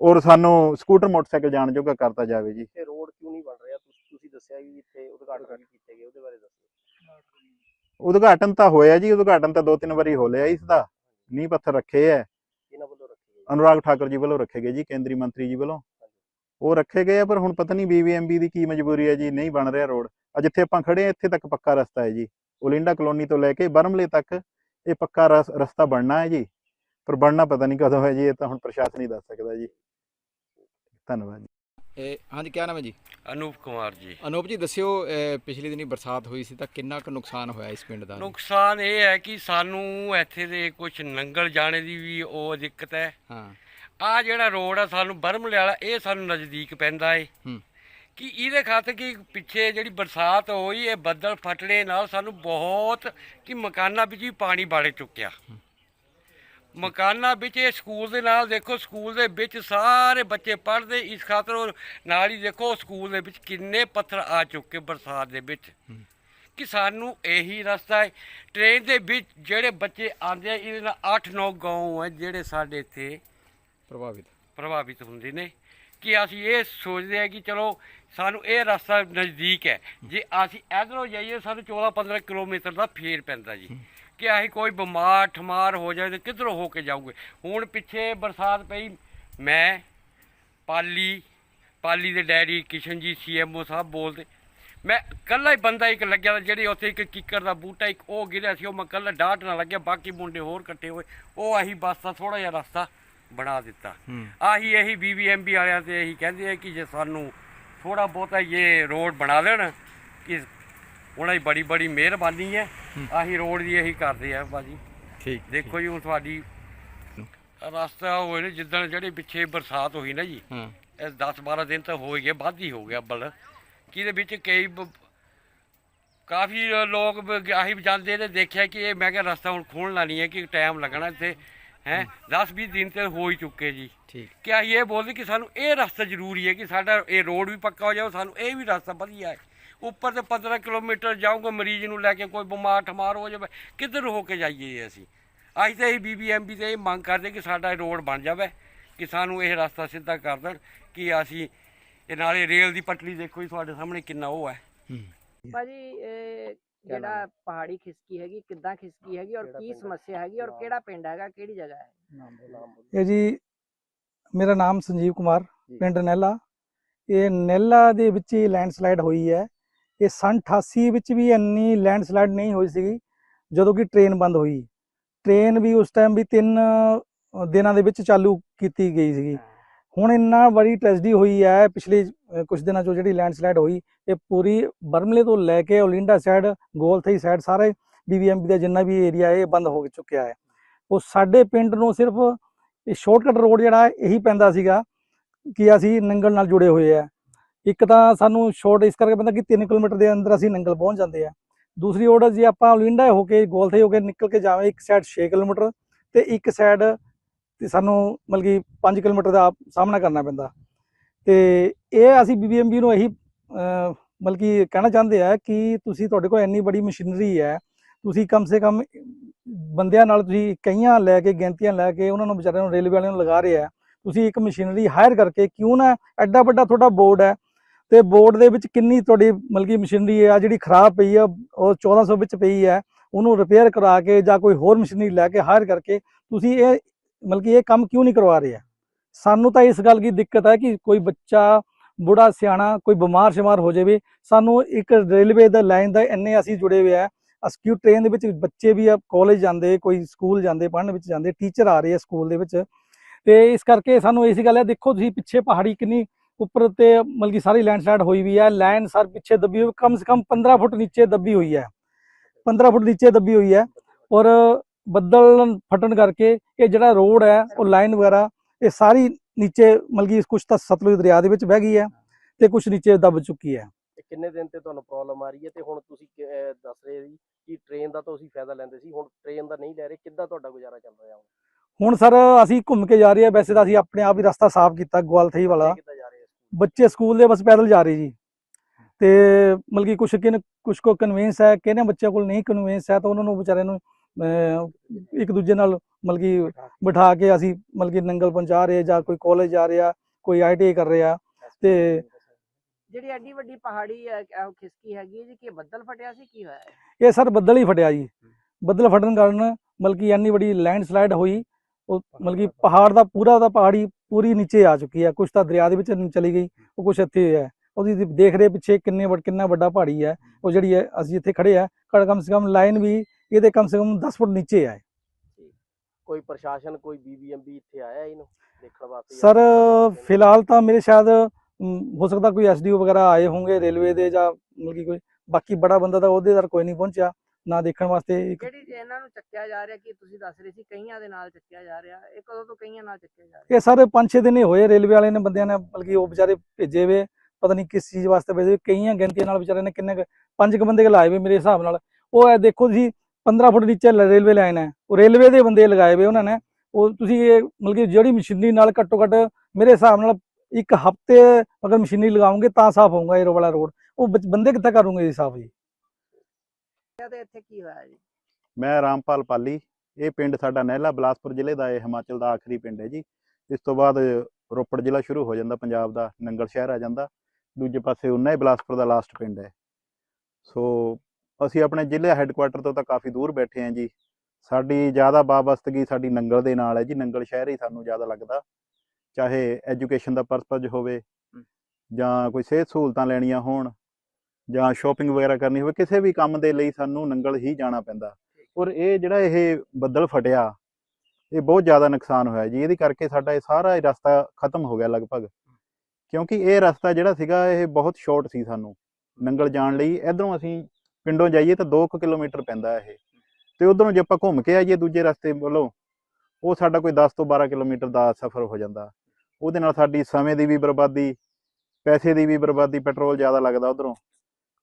ਔਰ ਸਾਨੂੰ ਸਕੂਟਰ ਮੋਟਰਸਾਈਕਲ ਜਾਣ ਜੋਗਾ ਕਰਤਾ ਜਾਵੇ ਜੀ। ਇੱਥੇ ਰੋਡ ਕਿਉਂ ਨਹੀਂ ਬਣ ਰਿਹਾ? ਤੁਸੀਂ ਦੱਸਿਆ ਵੀ ਇੱਥੇ ਉਦਘਾਟਨ ਕੀਤੇ ਗਏ ਉਹਦੇ ਬਾਰੇ ਦੱਸੋ। ਉਦਘਾਟਨ ਤਾਂ ਹੋਇਆ ਜੀ ਉਦਘਾਟਨ ਤਾਂ ਦੋ ਤਿੰਨ ਵਾਰੀ ਹੋ ਲਿਆ ਇਸ ਦਾ। ਨੀਂਹ ਪੱਥਰ ਰੱਖੇ ਹੈ ਇਹਨਾਂ ਵੱਲੋਂ ਰੱਖੀ ਅਨੁਰਾਗ ਠਾਕੁਰ ਜੀ ਵੱਲੋਂ ਰੱਖੇ ਗਏ ਜੀ ਕੇਂਦਰੀ ਮੰਤਰੀ ਜੀ ਵੱਲੋਂ। ਉਹ ਰੱਖੇ ਗਏ ਆ ਪਰ ਹੁਣ ਪਤਾ ਨਹੀਂ ਬੀਬੀਐਮਬੀ ਦੀ ਕੀ ਮਜਬੂਰੀ ਹੈ ਜੀ ਨਹੀਂ ਬਣ ਰਿਹਾ ਰੋਡ। ਆ ਜਿੱਥੇ ਆਪਾਂ ਖੜੇ ਆ ਇੱਥੇ ਤੱਕ ਪੱਕਾ ਰਸਤਾ ਹੈ ਜੀ। ਓਲਿੰਡਾ ਕਲੋਨੀ ਤੋਂ ਲੈ ਕੇ ਬਰਮਲੇ ਤੱਕ ਇਹ ਪੱਕਾ ਰਸ- ਰਸਤਾ ਬਣਨਾ ਹੈ ਜੀ। ਪਰ ਬਣਨਾ ਪਤਾ ਨਹੀਂ ਕਦੋਂ ਹੈ ਜੀ ਇਹ ਤਾਂ ਹੁਣ ਪ੍ਰਸ਼ਾਸਨ ਹੀ ਦੱਸ ਸਕਦਾ ਜੀ। ਧੰਨਵਾਦ ਜੀ। ਇਹ ਹਾਂਜੀ ਕੀ ਨਾਮ ਹੈ ਜੀ? ਅਨੂਪ ਕੁਮਾਰ ਜੀ। ਅਨੂਪ ਜੀ ਦੱਸਿਓ ਪਿਛਲੇ ਦਿਨੀ ਬਰਸਾਤ ਹੋਈ ਸੀ ਤਾਂ ਕਿੰਨਾ ਕੁ ਨੁਕਸਾਨ ਹੋਇਆ ਇਸ ਪਿੰਡ ਦਾ? ਨੁਕਸਾਨ ਇਹ ਹੈ ਕਿ ਸਾਨੂੰ ਇੱਥੇ ਦੇ ਕੁਝ ਨੰਗਲ ਜਾਣੇ ਦੀ ਵੀ ਉਹ ਦਿੱਕਤ ਹੈ। ਹਾਂ। ਆ ਜਿਹੜਾ ਰੋਡ ਆ ਸਾਨੂੰ ਬਰਮਲੇ ਵਾਲਾ ਇਹ ਸਾਨੂੰ ਨਜ਼ਦੀਕ ਪੈਂਦਾ ਏ। ਕਿ ਇਹਦੇ ਖਾਤਰ ਕਿ ਪਿੱਛੇ ਜਿਹੜੀ ਬਰਸਾਤ ਹੋਈ ਇਹ ਬੱਦਲ ਫਟਣੇ ਨਾਲ ਸਾਨੂੰ ਬਹੁਤ ਕਿ ਮਕਾਨਾਂ ਵਿੱਚ ਵੀ ਪਾਣੀ ਬਾੜੇ ਚੁੱਕਿਆ। ਮਕਾਨਾਂ ਵਿੱਚ ਇਹ ਸਕੂਲ ਦੇ ਨਾਲ ਦੇਖੋ ਸਕੂਲ ਦੇ ਵਿੱਚ ਸਾਰੇ ਬੱਚੇ ਪੜ੍ਹਦੇ ਇਸ ਖਾਤਰ ਨਾਲ ਹੀ ਦੇਖੋ ਸਕੂਲ ਦੇ ਵਿੱਚ ਕਿੰਨੇ ਪੱਥਰ ਆ ਚੁੱਕੇ ਬਰਸਾਤ ਦੇ ਵਿੱਚ। ਕਿ ਸਾਨੂੰ ਇਹੀ ਰਸਤਾ ਹੈ ਟ੍ਰੇਨ ਦੇ ਵਿੱਚ ਜਿਹੜੇ ਬੱਚੇ ਆਉਂਦੇ ਆ ਇਹਦੇ ਨਾਲ 8-9 ਗਾਉਂ ਹੈ ਜਿਹੜੇ ਸਾਡੇ ਇੱਥੇ ਪ੍ਰਭਾਵਿਤ। ਪ੍ਰਭਾਵਿਤ ਹੁੰਦੇ ਨੇ ਕਿ ਅਸੀਂ ਇਹ ਸੋਚਦੇ ਹਾਂ ਕਿ ਚਲੋ ਸਾਨੂੰ ਇਹ ਰਸਤਾ ਨਜ਼ਦੀਕ ਹੈ। ਜੇ ਅਸੀਂ ਇਧਰੋਂ ਜਾਈਏ ਸਾਨੂੰ 14-15 ਕਿਲੋਮੀਟਰ ਦਾ ਫੇਰ ਪੈਂਦਾ ਜੀ। ਕਿ ਅਸੀਂ ਕੋਈ ਬਿਮਾਰ ਠਮਾਰ ਹੋ ਜਾਏ ਤੇ ਕਿੱਧਰੋਂ ਹੋ ਕੇ ਜਾਊਗੇ। ਹੁਣ ਪਿੱਛੇ ਬਰਸਾਤ ਪਈ, ਮੈਂ, ਪਾਲੀ ਪਾਲੀ ਦੇ ਡੈਡੀ ਕਿਸ਼ਨ ਜੀ ਸੀਐਮਓ ਸਾਹਿਬ ਬੋਲਦੇ। ਮੈਂ ਕੱਲਾ ਹੀ ਬੰਦਾ ਇੱਕ ਲੱਗਿਆ ਜਿਹੜੇ ਉੱਥੇ ਇੱਕ ਕਿੱਕਰ ਦਾ ਬੂਟਾ, ਇੱਕ ਉਹ ਗਿਰਿਆ ਸੀ, ਉਹ ਮੈਂ ਕੱਲਾ ਡਾਟ ਨਾ ਲੱਗਿਆ, ਬਾਕੀ ਮੁੰਡੇ ਹੋਰ ਇਕੱਠੇ ਹੋਏ। ਉਹ ਅਸੀਂ ਬਸ ਦਾ ਥੋੜਾ ਜਿਹਾ ਰਸਤਾ। ਬਣਾ ਦਿੱਤਾ। ਆਹੀ ਇਹੀ ਬੀਬੀਐਮਬੀ ਵਾਲਿਆਂ ਤੇ ਇਹੀ ਕਹਿੰਦੇ ਆ ਕਿ ਜੇ ਸਾਨੂੰ ਥੋੜਾ ਬਹੁਤਾ ਇਹ ਰੋਡ ਬਣਾ ਦੇਣ ਕਿ ਉਹਨਾਂ ਦੀ ਬੜੀ ਬੜੀ ਮਿਹਰਬਾਨੀ ਹੈ। ਆਹੀ ਰੋਡ ਦੀ ਇਹੀ ਕਰਦੇ ਆ ਬਾਜੀ ਠੀਕ ਦੇਖੋ ਜੀ ਹੁਣ ਤੁਹਾਡੀ ਰਸਤਾ ਹੋਏ ਨੇ ਜਿੱਦਣ ਜਿਹੜੇ ਪਿੱਛੇ ਬਰਸਾਤ ਹੋਈ ਨਾ ਜੀ ਇਹ 10 12 ਦਿਨ ਤਾਂ ਹੋ ਗਏ ਵੱਧ ਹੀ ਹੋ ਗਿਆ ਬਲ ਕਿਹਦੇ ਵਿੱਚ ਕਈ ਕਾਫੀ ਲੋਕ ਆਹੀ ਜਾਂਦੇ ਨੇ ਦੇਖਿਆ ਕਿ ਇਹ ਮੈਂ ਕਿਹਾ ਰਸਤਾ ਹੁਣ ਖੋਲਣਾ ਨਹੀਂ ਹੈ ਕਿ ਟਾਈਮ ਲੱਗਣਾ ਇੱਥੇ। ਹੈ 10 20 ਦਿਨ ਤੇ ਹੋ ਹੀ ਚੁੱਕੇ ਜੀ। ਠੀਕ। ਕਿ ਅਸੀਂ ਇਹ ਬੋਲਦੇ ਕਿ ਸਾਨੂੰ ਇਹ ਰਸਤਾ ਜ਼ਰੂਰੀ ਹੈ ਕਿ ਸਾਡਾ ਇਹ ਰੋਡ ਵੀ ਪੱਕਾ ਹੋ ਜਾਵੇ ਸਾਨੂੰ ਇਹ ਵੀ ਰਸਤਾ ਵਧੀਆ ਹੈ। ਉੱਪਰ ਤੇ 15 ਕਿਲੋਮੀਟਰ ਜਾਊਗਾ ਮਰੀਜ਼ ਨੂੰ ਲੈ ਕੇ ਕੋਈ ਬਿਮਾਰ ਠਮਾਰ ਹੋ ਜਾਵੇ ਕਿੱਧਰ ਹੋ ਕੇ ਜਾਈਏ ਅਸੀਂ? ਅਸੀਂ ਤਾਂ ਇਹ ਬੀਬੀਐਮਬੀ ਤੇ ਇਹ ਮੰਗ ਕਰਦੇ ਕਿ ਸਾਡਾ ਇਹ ਰੋਡ ਬਣ ਜਾਵੇ ਕਿ ਸਾਨੂੰ ਇਹ ਰਸਤਾ ਸਿੱਧਾ ਕਰ ਦੇਣ ਕਿ ਅਸੀਂ ਇਹ ਨਾਲੇ ਰੇਲ ਦੀ ਪਟੜੀ ਦੇਖੋ ਜੀ ਤੁਹਾਡੇ ਸਾਹਮਣੇ ਕਿੰਨਾ ਉਹ ਹੈ। ਹੂੰ। ਭਾਜੀ ਇਹ ਜਿਹੜਾ ਪਹਾੜੀ ਖਿਸਕੀ ਹੈਗੀ ਕਿੱਦਾਂ ਖਿਸਕੀ ਹੈਗੀ ਔਰ ਕੀ? ਸਮੱਸਿਆ ਹੈਗੀ ਔਰ ਕਿਹੜਾ ਪਿੰਡ ਹੈਗਾ ਕਿਹੜੀ ਜਗ੍ਹਾ ਹੈ। ਇਹ ਜੀ ਮੇਰਾ ਨਾਮ ਸੰਜੀਵ ਕੁਮਾਰ। ਪਿੰਡ ਨਹਿਲਾ ਇਹ ਨਹਿਲਾ ਦੇ ਵਿੱਚ ਹੀ ਲੈਂਡਸਲਾਈਡ ਹੋਈ ਹੈ। ਇਹ ਸੰਨ 88 ਵਿੱਚ ਵੀ ਇੰਨੀ ਲੈਂਡਸਲਾਈਡ ਨਹੀਂ ਹੋਈ ਸੀਗੀ ਜਦੋਂ ਕਿ ਟ੍ਰੇਨ ਬੰਦ ਹੋਈ। ਟ੍ਰੇਨ ਵੀ ਉਸ ਟਾਈਮ ਵੀ ਤਿੰਨ ਦਿਨਾਂ ਦੇ ਵਿੱਚ ਚਾਲੂ ਕੀਤੀ ਗਈ ਸੀਗੀ। ਹੁਣ ਇੰਨਾ ਬੜੀ ਟ੍ਰੈਜਡੀ ਹੋਈ ਹੈ ਪਿਛਲੇ ਅ, ਕੁਝ ਦਿਨਾਂ ਚੋਂ ਜਿਹੜੀ ਲੈਂਡਸਲਾਈਡ ਹੋਈ ਇਹ ਪੂਰੀ ਬਰਮਲੇ ਤੋਂ ਲੈ ਕੇ ਓਲਿੰਡਾ ਸਾਈਡ ਗੋਲਥਈ ਸਾਈਡ ਸਾਰੇ ਬੀਬੀਐਮਬੀ ਦਾ ਜਿੰਨਾ ਵੀ ਏਰੀਆ ਹੈ ਇਹ ਬੰਦ ਹੋ ਚੁੱਕਿਆ ਹੈ। ਉਹ ਸਾਡੇ ਪਿੰਡ ਨੂੰ ਸਿਰਫ ਇਹ ਸ਼ਾਰਟਕਟ ਰੋਡ ਜਿਹੜਾ ਇਹੀ ਪੈਂਦਾ ਸੀਗਾ ਕਿ ਅਸੀਂ ਨੰਗਲ ਨਾਲ ਜੁੜੇ ਹੋਏ ਆ ਇੱਕ ਤਾਂ ਸਾਨੂੰ ਸ਼ਾਰਟ ਇਸ ਕਰਕੇ ਪੈਂਦਾ ਕਿ 3 ਕਿਲੋਮੀਟਰ ਦੇ ਅੰਦਰ ਅਸੀਂ ਨੰਗਲ ਪਹੁੰਚ ਜਾਂਦੇ ਆ ਦੂਸਰੀ ਰੋਡ ਜੇ ਆਪਾਂ ਓਲਿੰਡਾ ਹੋ ਕੇ ਗੋਲਥਈ ਹੋ ਕੇ ਨਿਕਲ ਕੇ ਜਾਵੇਂ ਇੱਕ ਸਾਈਡ 6 ਕਿਲੋਮੀਟਰ ਤੇ ਇੱਕ ਸਾਈਡ ਤੇ ਸਾਨੂੰ ਮਤਲਬ ਕਿ 5 ਕਿਲੋਮੀਟਰ ਦਾ ਸਾਹਮਣਾ ਕਰਨਾ ਪੈਂਦਾ। ਤੇ ਇਹ ਅਸੀਂ ਬੀਬੀਐਮਬੀ ਨੂੰ ਇਹੀ ਮਤਲਬ ਕਿ ਕਹਿਣਾ ਚਾਹੁੰਦੇ ਆ ਕਿ ਤੁਸੀਂ ਤੁਹਾਡੇ ਕੋਲ ਇੰਨੀ ਬੜੀ ਮਸ਼ੀਨਰੀ ਹੈ, ਤੁਸੀਂ ਕਮ ਸੇ ਕਮ ਬੰਦਿਆਂ ਨਾਲ ਤੁਸੀਂ ਕਈਆਂ ਲੈ ਕੇ, ਗਿਣਤੀਆਂ ਲੈ ਕੇ ਉਹਨਾਂ ਨੂੰ ਵਿਚਾਰਿਆਂ ਨੂੰ ਰੇਲਵੇ ਵਾਲਿਆਂ ਨੂੰ ਲਗਾ ਰਹੇ ਆ। ਤੁਸੀਂ ਇੱਕ ਮਸ਼ੀਨਰੀ ਹਾਇਰ ਕਰਕੇ ਕਿਉਂ ਨਾ ਐਡਾ ਵੱਡਾ ਤੁਹਾਡਾ ਬੋਰਡ ਹੈ ਤੇ ਬੋਰਡ ਦੇ ਵਿੱਚ ਕਿੰਨੀ ਤੁਹਾਡੀ ਮਤਲਬ ਕਿ ਮਸ਼ੀਨਰੀ ਆ ਜਿਹੜੀ ਖਰਾਬ ਪਈ ਆ, ਉਹ 1400 ਵਿੱਚ ਪਈ ਹੈ, ਉਹਨੂੰ ਰਿਪੇਅਰ ਕਰਾ ਕੇ ਜਾਂ ਕੋਈ ਹੋਰ ਮਸ਼ੀਨਰੀ ਲੈ ਕੇ ਹਾਇਰ ਕਰਕੇ ਤੁਸੀਂ ਇਹ ਮਤਲਬ ਕਿ ਇਹ ਕੰਮ ਕਿਉਂ ਨਹੀਂ ਕਰਵਾ ਰਹੇ ਆ? ਸਾਨੂੰ ਤਾਂ ਇਸ ਗੱਲ ਦੀ ਦਿੱਕਤ ਹੈ ਕਿ ਕੋਈ ਬੱਚਾ, ਬੁੜਾ, ਸਿਆਣਾ ਕੋਈ ਬਿਮਾਰ ਸ਼ਿਮਾਰ ਹੋ ਜਾਵੇ, ਸਾਨੂੰ ਇੱਕ ਰੇਲਵੇ ਦਾ ਲਾਈਨ ਦਾ ਇੰਨੇ ਅਸੀਂ ਜੁੜੇ ਹੋਏ ਆ ਅਸਕਿਊ ਟ੍ਰੇਨ ਦੇ ਵਿੱਚ ਬੱਚੇ ਵੀ ਆ ਕਾਲਜ ਜਾਂਦੇ, ਕੋਈ ਸਕੂਲ ਜਾਂਦੇ, ਪੜ੍ਹਨ ਵਿੱਚ ਜਾਂਦੇ ਟੀਚਰ ਆ ਰਹੇ ਆ ਸਕੂਲ ਦੇ ਵਿੱਚ। ਤੇ ਇਸ ਕਰਕੇ ਸਾਨੂੰ ਇਸੇ ਗੱਲ ਹੈ ਦੇਖੋ ਤੁਸੀਂ ਪਿੱਛੇ ਪਹਾੜੀ ਕਿੰਨੀ ਉੱਪਰ ਤੇ ਮਤਲਬ ਕਿ ਸਾਰੀ ਲੈਂਡਸਲਾਈਡ ਹੋਈ ਵੀ ਹੈ ਲਾਈਨ ਸਰ ਪਿੱਛੇ ਦੱਬੀ ਹੋਈ, ਕਮ ਸੇ ਕਮ 15 ਫੁੱਟ ਨੀਚੇ ਦੱਬੀ ਹੋਈ ਹੈ 15 ਫੁੱਟ ਨੀਚੇ ਦੱਬੀ ਹੋਈ ਹੈ ਔਰ ਬੱਦਲ ਫਟਣ ਕਰਕੇ ਇਹ ਜਿਹੜਾ ਰੋਡ ਹੈ ਉਹ ਲਾਈਨ ਵਗੈਰਾ ਇਹ ਸਾਰੀ ਨੀਚੇ ਕਿ ਕੁਝ ਤਾਂ ਸਤਲੁਜ ਦਰਿਆ ਦੇ ਵਿੱਚ ਵਹਿ ਗਈ ਹੈ ਤੇ ਕੁਝ ਨੀਚੇ ਦਬ ਚੁੱਕੀ ਹੈ। ਕਿੰਨੇ ਦਿਨ ਤੇ ਤੁਹਾਨੂੰ ਪ੍ਰੋਬਲਮ ਆ ਰਹੀ ਹੈ? ਤੇ ਹੁਣ ਤੁਸੀਂ ਦੱਸ ਰਹੇ ਸੀ ਕਿ ਟ੍ਰੇਨ ਦਾ ਤਾਂ ਤੁਸੀਂ ਫਾਇਦਾ ਲੈਂਦੇ ਸੀ ਹੁਣ ਟ੍ਰੇਨ ਦਾ ਨਹੀਂ ਲੈ ਰਹੇ ਕਿੱਦਾਂ ਤੁਹਾਡਾ ਗੁਜ਼ਾਰਾ ਚੱਲ ਰਿਹਾ ਹੁਣ? ਹੁਣ ਸਰ ਅਸੀਂ ਘੁੰਮ ਕੇ ਜਾ ਰਹੇ ਹਾਂ ਵੈਸੇ ਤਾਂ ਅਸੀਂ ਆਪਣੇ ਆਪ ਹੀ ਰਸਤਾ ਸਾਫ਼ ਕੀਤਾ ਗਵਾਲਥਈ ਵਾਲਾ। ਬੱਚੇ ਸਕੂਲ ਦੇ ਬਸ ਪੈਦਲ ਜਾ ਰਹੇ ਜੀ। ਤੇ ਮਤਲਬ ਕਿ ਕੁਛ ਕਿਨ ਕੁਛ ਕੋ ਕਨਵੀਨਸ ਹੈ ਕਿਹਨੇ ਬੱਚਿਆਂ ਕੋਲ ਨਹੀਂ ਕਨਵੀਨਸ ਹੈ ਤਾਂ ਉਹਨਾਂ ਨੂੰ ਵਿਚਾਰਿਆਂ ਨੂੰ ਇੱਕ ਦੂਜੇ ਨਾਲ ਮਤਲਬ ਕਿ ਬਿਠਾ ਕੇ ਅਸੀਂ ਮਤਲਬ ਕਿ ਨੰਗਲ ਪਹੁੰਚਾ ਰਹੇ ਜਾਂ ਕੋਈ ਕਾਲਜ ਜਾ ਰਿਹਾ ਕੋਈ ਆਈਟੀਆਈ ਕਰ ਰਿਹਾ ਤੇ ਜਿਹੜੀ ਐਡੀ ਵੱਡੀ ਪਹਾੜੀ ਖਿਸਕੀ ਹੈਗੀ ਜੀ ਕਿ ਬੱਦਲ ਫਟਿਆ ਸੀ ਕੀ ਹੋਇਆ? ਇਹ ਸਰ ਬੱਦਲ ਹੀ ਫਟਿਆ ਜੀ। ਬੱਦਲ ਫਟਣ ਕਾਰਨ ਮਤਲਬ ਕਿ ਇੰਨੀ ਵੱਡੀ ਲੈਂਡਸਲਾਈਡ ਹੋਈ ਉਹ ਮਤਲਬ ਕਿ ਪਹਾੜ ਦਾ ਪੂਰਾ ਦਾ ਪਹਾੜੀ ਪੂਰੀ ਨੀਚੇ ਆ ਚੁੱਕੀ ਹੈ ਕੁਝ ਤਾਂ ਦਰਿਆ ਦੇ ਵਿੱਚ ਚਲੀ ਗਈ ਉਹ ਕੁਝ ਇੱਥੇ ਹੈ। ਉਹਦੀ ਦੇਖ ਰਹੇ ਪਿੱਛੇ ਕਿੰਨੇ ਵੱਡ ਕਿੰਨਾ ਵੱਡਾ ਪਹਾੜੀ ਹੈ ਉਹ ਜਿਹੜੀ ਹੈ ਅਸੀਂ ਇੱਥੇ ਖੜੇ ਆ ਘੱਟ ਕਮ ਸੇ ਕਮ ਲਾਈਨ ਵੀ ਇਹਦੇ ਕਮ ਸੇ ਕਮ 10 ਫੁੱਟ ਨੀਚੇ ਹੈ ਕੋਈ ਪ੍ਰਸ਼ਾਸਨ ਕੋਈ ਬੀਬੀਐਮਬੀ ਇੱਥੇ ਆਇਆ ਇਹਨੂੰ ਦੇਖਣ ਵਾਸਤੇ ਸਰ? ਫਿਲਹਾਲ ਤਾਂ ਮੇਰੇ ਸ਼ਾਇਦ ਹੋ ਸਕਦਾ ਕੋਈ ਐਸਡੀਓ ਵਗੈਰਾ ਆਏ ਹੋਣਗੇ ਰੇਲਵੇ ਦੇ ਜਾਂ ਮਤਲਬ ਕੋਈ ਬਾਕੀ ਬੜਾ ਬੰਦਾ ਤਾਂ ਉਹਦੇ ਦਰ ਕੋਈ ਨਹੀਂ ਪਹੁੰਚਿਆ ਨਾ ਦੇਖਣ ਵਾਸਤੇ ਜਿਹੜੀ ਜੇ ਇਹਨਾਂ ਨੂੰ ਚੱਕਿਆ ਜਾ ਰਿਹਾ ਕਿ ਤੁਸੀਂ ਦੱਸ ਰਹੇ ਸੀ ਕਈਆਂ ਦੇ ਨਾਲ ਚੱਕਿਆ ਜਾ ਰਿਹਾ ਇਹ ਕਦੋਂ ਤੋਂ ਕਈਆਂ ਨਾਲ ਚੱਕਿਆ ਜਾ ਰਿਹਾ? ਇਹ ਸਾਰੇ 5-6 ਦਿਨ ਹੀ ਹੋਏ ਰੇਲਵੇ ਵਾਲੇ ਨੇ ਬੰਦਿਆਂ ਨੇ ਬਲਕਿ ਉਹ ਵਿਚਾਰੇ ਭੇਜੇ ਵੇ ਪਤਾ ਨਹੀਂ ਕਿਸ ਚੀਜ਼ ਵਾਸਤੇ ਭੇਜੇ ਕਈਆਂ ਗਿਣਤੀਆਂ ਨਾਲ ਵਿਚਾਰੇ ਨੇ ਕਿੰਨੇ ਪੰਜ ਕੁ ਬੰਦੇ ਲਾਏ ਵੇ ਮੇਰੇ ਹਿਸਾਬ ਨਾਲ। ਉਹ ਇਹ ਦੇਖੋ ਤੁਸੀਂ 15 ਫੁੱਟ ਨੀਚੇ ਰੇਲਵੇ ਲਾਈਨ ਹੈ। ਉਹ ਰੇਲਵੇ ਦੇ ਬੰਦੇ ਲਗਾਏ ਵੇ ਉਹਨਾਂ ਨੇ। ਉਹ ਤੁਸੀਂ ਇਹ ਮਤਲਬ ਕਿ ਜਿਹੜੀ ਮਸ਼ੀਨਰੀ ਨਾਲ ਘੱਟੋ ਘੱਟ ਮੇਰੇ ਹਿਸਾਬ ਨਾਲ ਇੱਕ ਹਫ਼ਤੇ ਅਗਰ ਮਸ਼ੀਨਰੀ ਲਗਾਉਂਗੇ ਤਾਂ ਸਾਫ਼ ਹੋਊਗਾ ਇਹ ਵਾਲਾ ਰੋਡ। ਉਹ ਬੰਦੇ ਕਿੱਥੇ ਕਰੂਗੇ ਜੀ ਸਾਫ਼ ਜੀ? ਤੇ ਇੱਥੇ ਕੀ ਹੋਇਆ ਜੀ? ਮੈਂ ਰਾਮਪਾਲ ਪਾਲੀ। ਇਹ ਪਿੰਡ ਸਾਡਾ ਨਹਿਲਾ ਬਿਲਾਸਪੁਰ ਜ਼ਿਲ੍ਹੇ ਦਾ ਇਹ ਹਿਮਾਚਲ ਦਾ ਆਖਰੀ ਪਿੰਡ ਹੈ ਜੀ। ਇਸ ਤੋਂ ਬਾਅਦ ਰੋਪੜ ਜ਼ਿਲ੍ਹਾ ਸ਼ੁਰੂ ਹੋ ਜਾਂਦਾ ਪੰਜਾਬ ਦਾ ਨੰਗਲ ਸ਼ਹਿਰ ਆ ਜਾਂਦਾ। ਦੂਜੇ ਪਾਸੇ ਉਨਾ ਹੀ ਬਿਲਾਸਪੁਰ ਦਾ ਲਾਸਟ ਪਿੰਡ ਹੈ। ਸੋ ਅਸੀਂ ਆਪਣੇ ਜ਼ਿਲ੍ਹੇ ਹੈੱਡਕੁਆਟਰ ਤੋਂ ਤਾਂ ਕਾਫੀ ਦੂਰ ਬੈਠੇ ਹਾਂ ਜੀ। ਸਾਡੀ ਜ਼ਿਆਦਾ ਵਾਬਸਤਗੀ ਸਾਡੀ ਨੰਗਲ ਦੇ ਨਾਲ ਹੈ ਜੀ ਨੰਗਲ ਸ਼ਹਿਰ ਹੀ ਸਾਨੂੰ ਜ਼ਿਆਦਾ ਲੱਗਦਾ। ਚਾਹੇ ਐਜੂਕੇਸ਼ਨ ਦਾ ਪਰਪਸ ਹੋਵੇ ਜਾਂ ਕੋਈ ਸਿਹਤ ਸਹੂਲਤਾਂ ਲੈਣੀਆਂ ਹੋਣ ਜਾਂ ਸ਼ਾਪਿੰਗ ਵਗੈਰਾ ਕਰਨੀ ਹੋਵੇ ਕਿਸੇ ਵੀ ਕੰਮ ਦੇ ਲਈ ਸਾਨੂੰ ਨੰਗਲ ਹੀ ਜਾਣਾ ਪੈਂਦਾ। ਔਰ ਇਹ ਜਿਹੜਾ ਇਹ ਬੱਦਲ ਫਟਿਆ ਇਹ ਬਹੁਤ ਜ਼ਿਆਦਾ ਨੁਕਸਾਨ ਹੋਇਆ ਜੀ। ਇਹਦੇ ਕਰਕੇ ਸਾਡਾ ਇਹ ਸਾਰਾ ਹੀ ਰਸਤਾ ਖਤਮ ਹੋ ਗਿਆ ਲਗਭਗ। ਕਿਉਂਕਿ ਇਹ ਰਸਤਾ ਜਿਹੜਾ ਸੀਗਾ ਇਹ ਬਹੁਤ ਸ਼ਾਰਟ ਸੀ ਸਾਨੂੰ। ਨੰਗਲ ਜਾਣ ਲਈ ਇਧਰੋਂ ਅਸੀਂ ਪਿੰਡੋਂ ਜਾਈਏ ਤਾਂ 2 ਕਿਲੋਮੀਟਰ ਪੈਂਦਾ ਇਹ। ਤੇ ਉਧਰੋਂ ਜੇ ਆਪਾਂ ਘੁੰਮ ਕੇ ਆਈਏ ਦੂਜੇ ਰਸਤੇ ਵੱਲੋਂ ਉਹ ਸਾਡਾ ਕੋਈ 10 ਤੋਂ 12 ਕਿਲੋਮੀਟਰ ਦਾ ਸਫ਼ਰ ਹੋ ਜਾਂਦਾ। ਉਹਦੇ ਨਾਲ ਸਾਡੀ ਸਮੇਂ ਦੀ ਵੀ ਬਰਬਾਦੀ ਪੈਸੇ ਦੀ ਵੀ ਬਰਬਾਦੀ ਪੈਟਰੋਲ ਜ਼ਿਆਦਾ ਲੱਗਦਾ ਉਧਰੋਂ।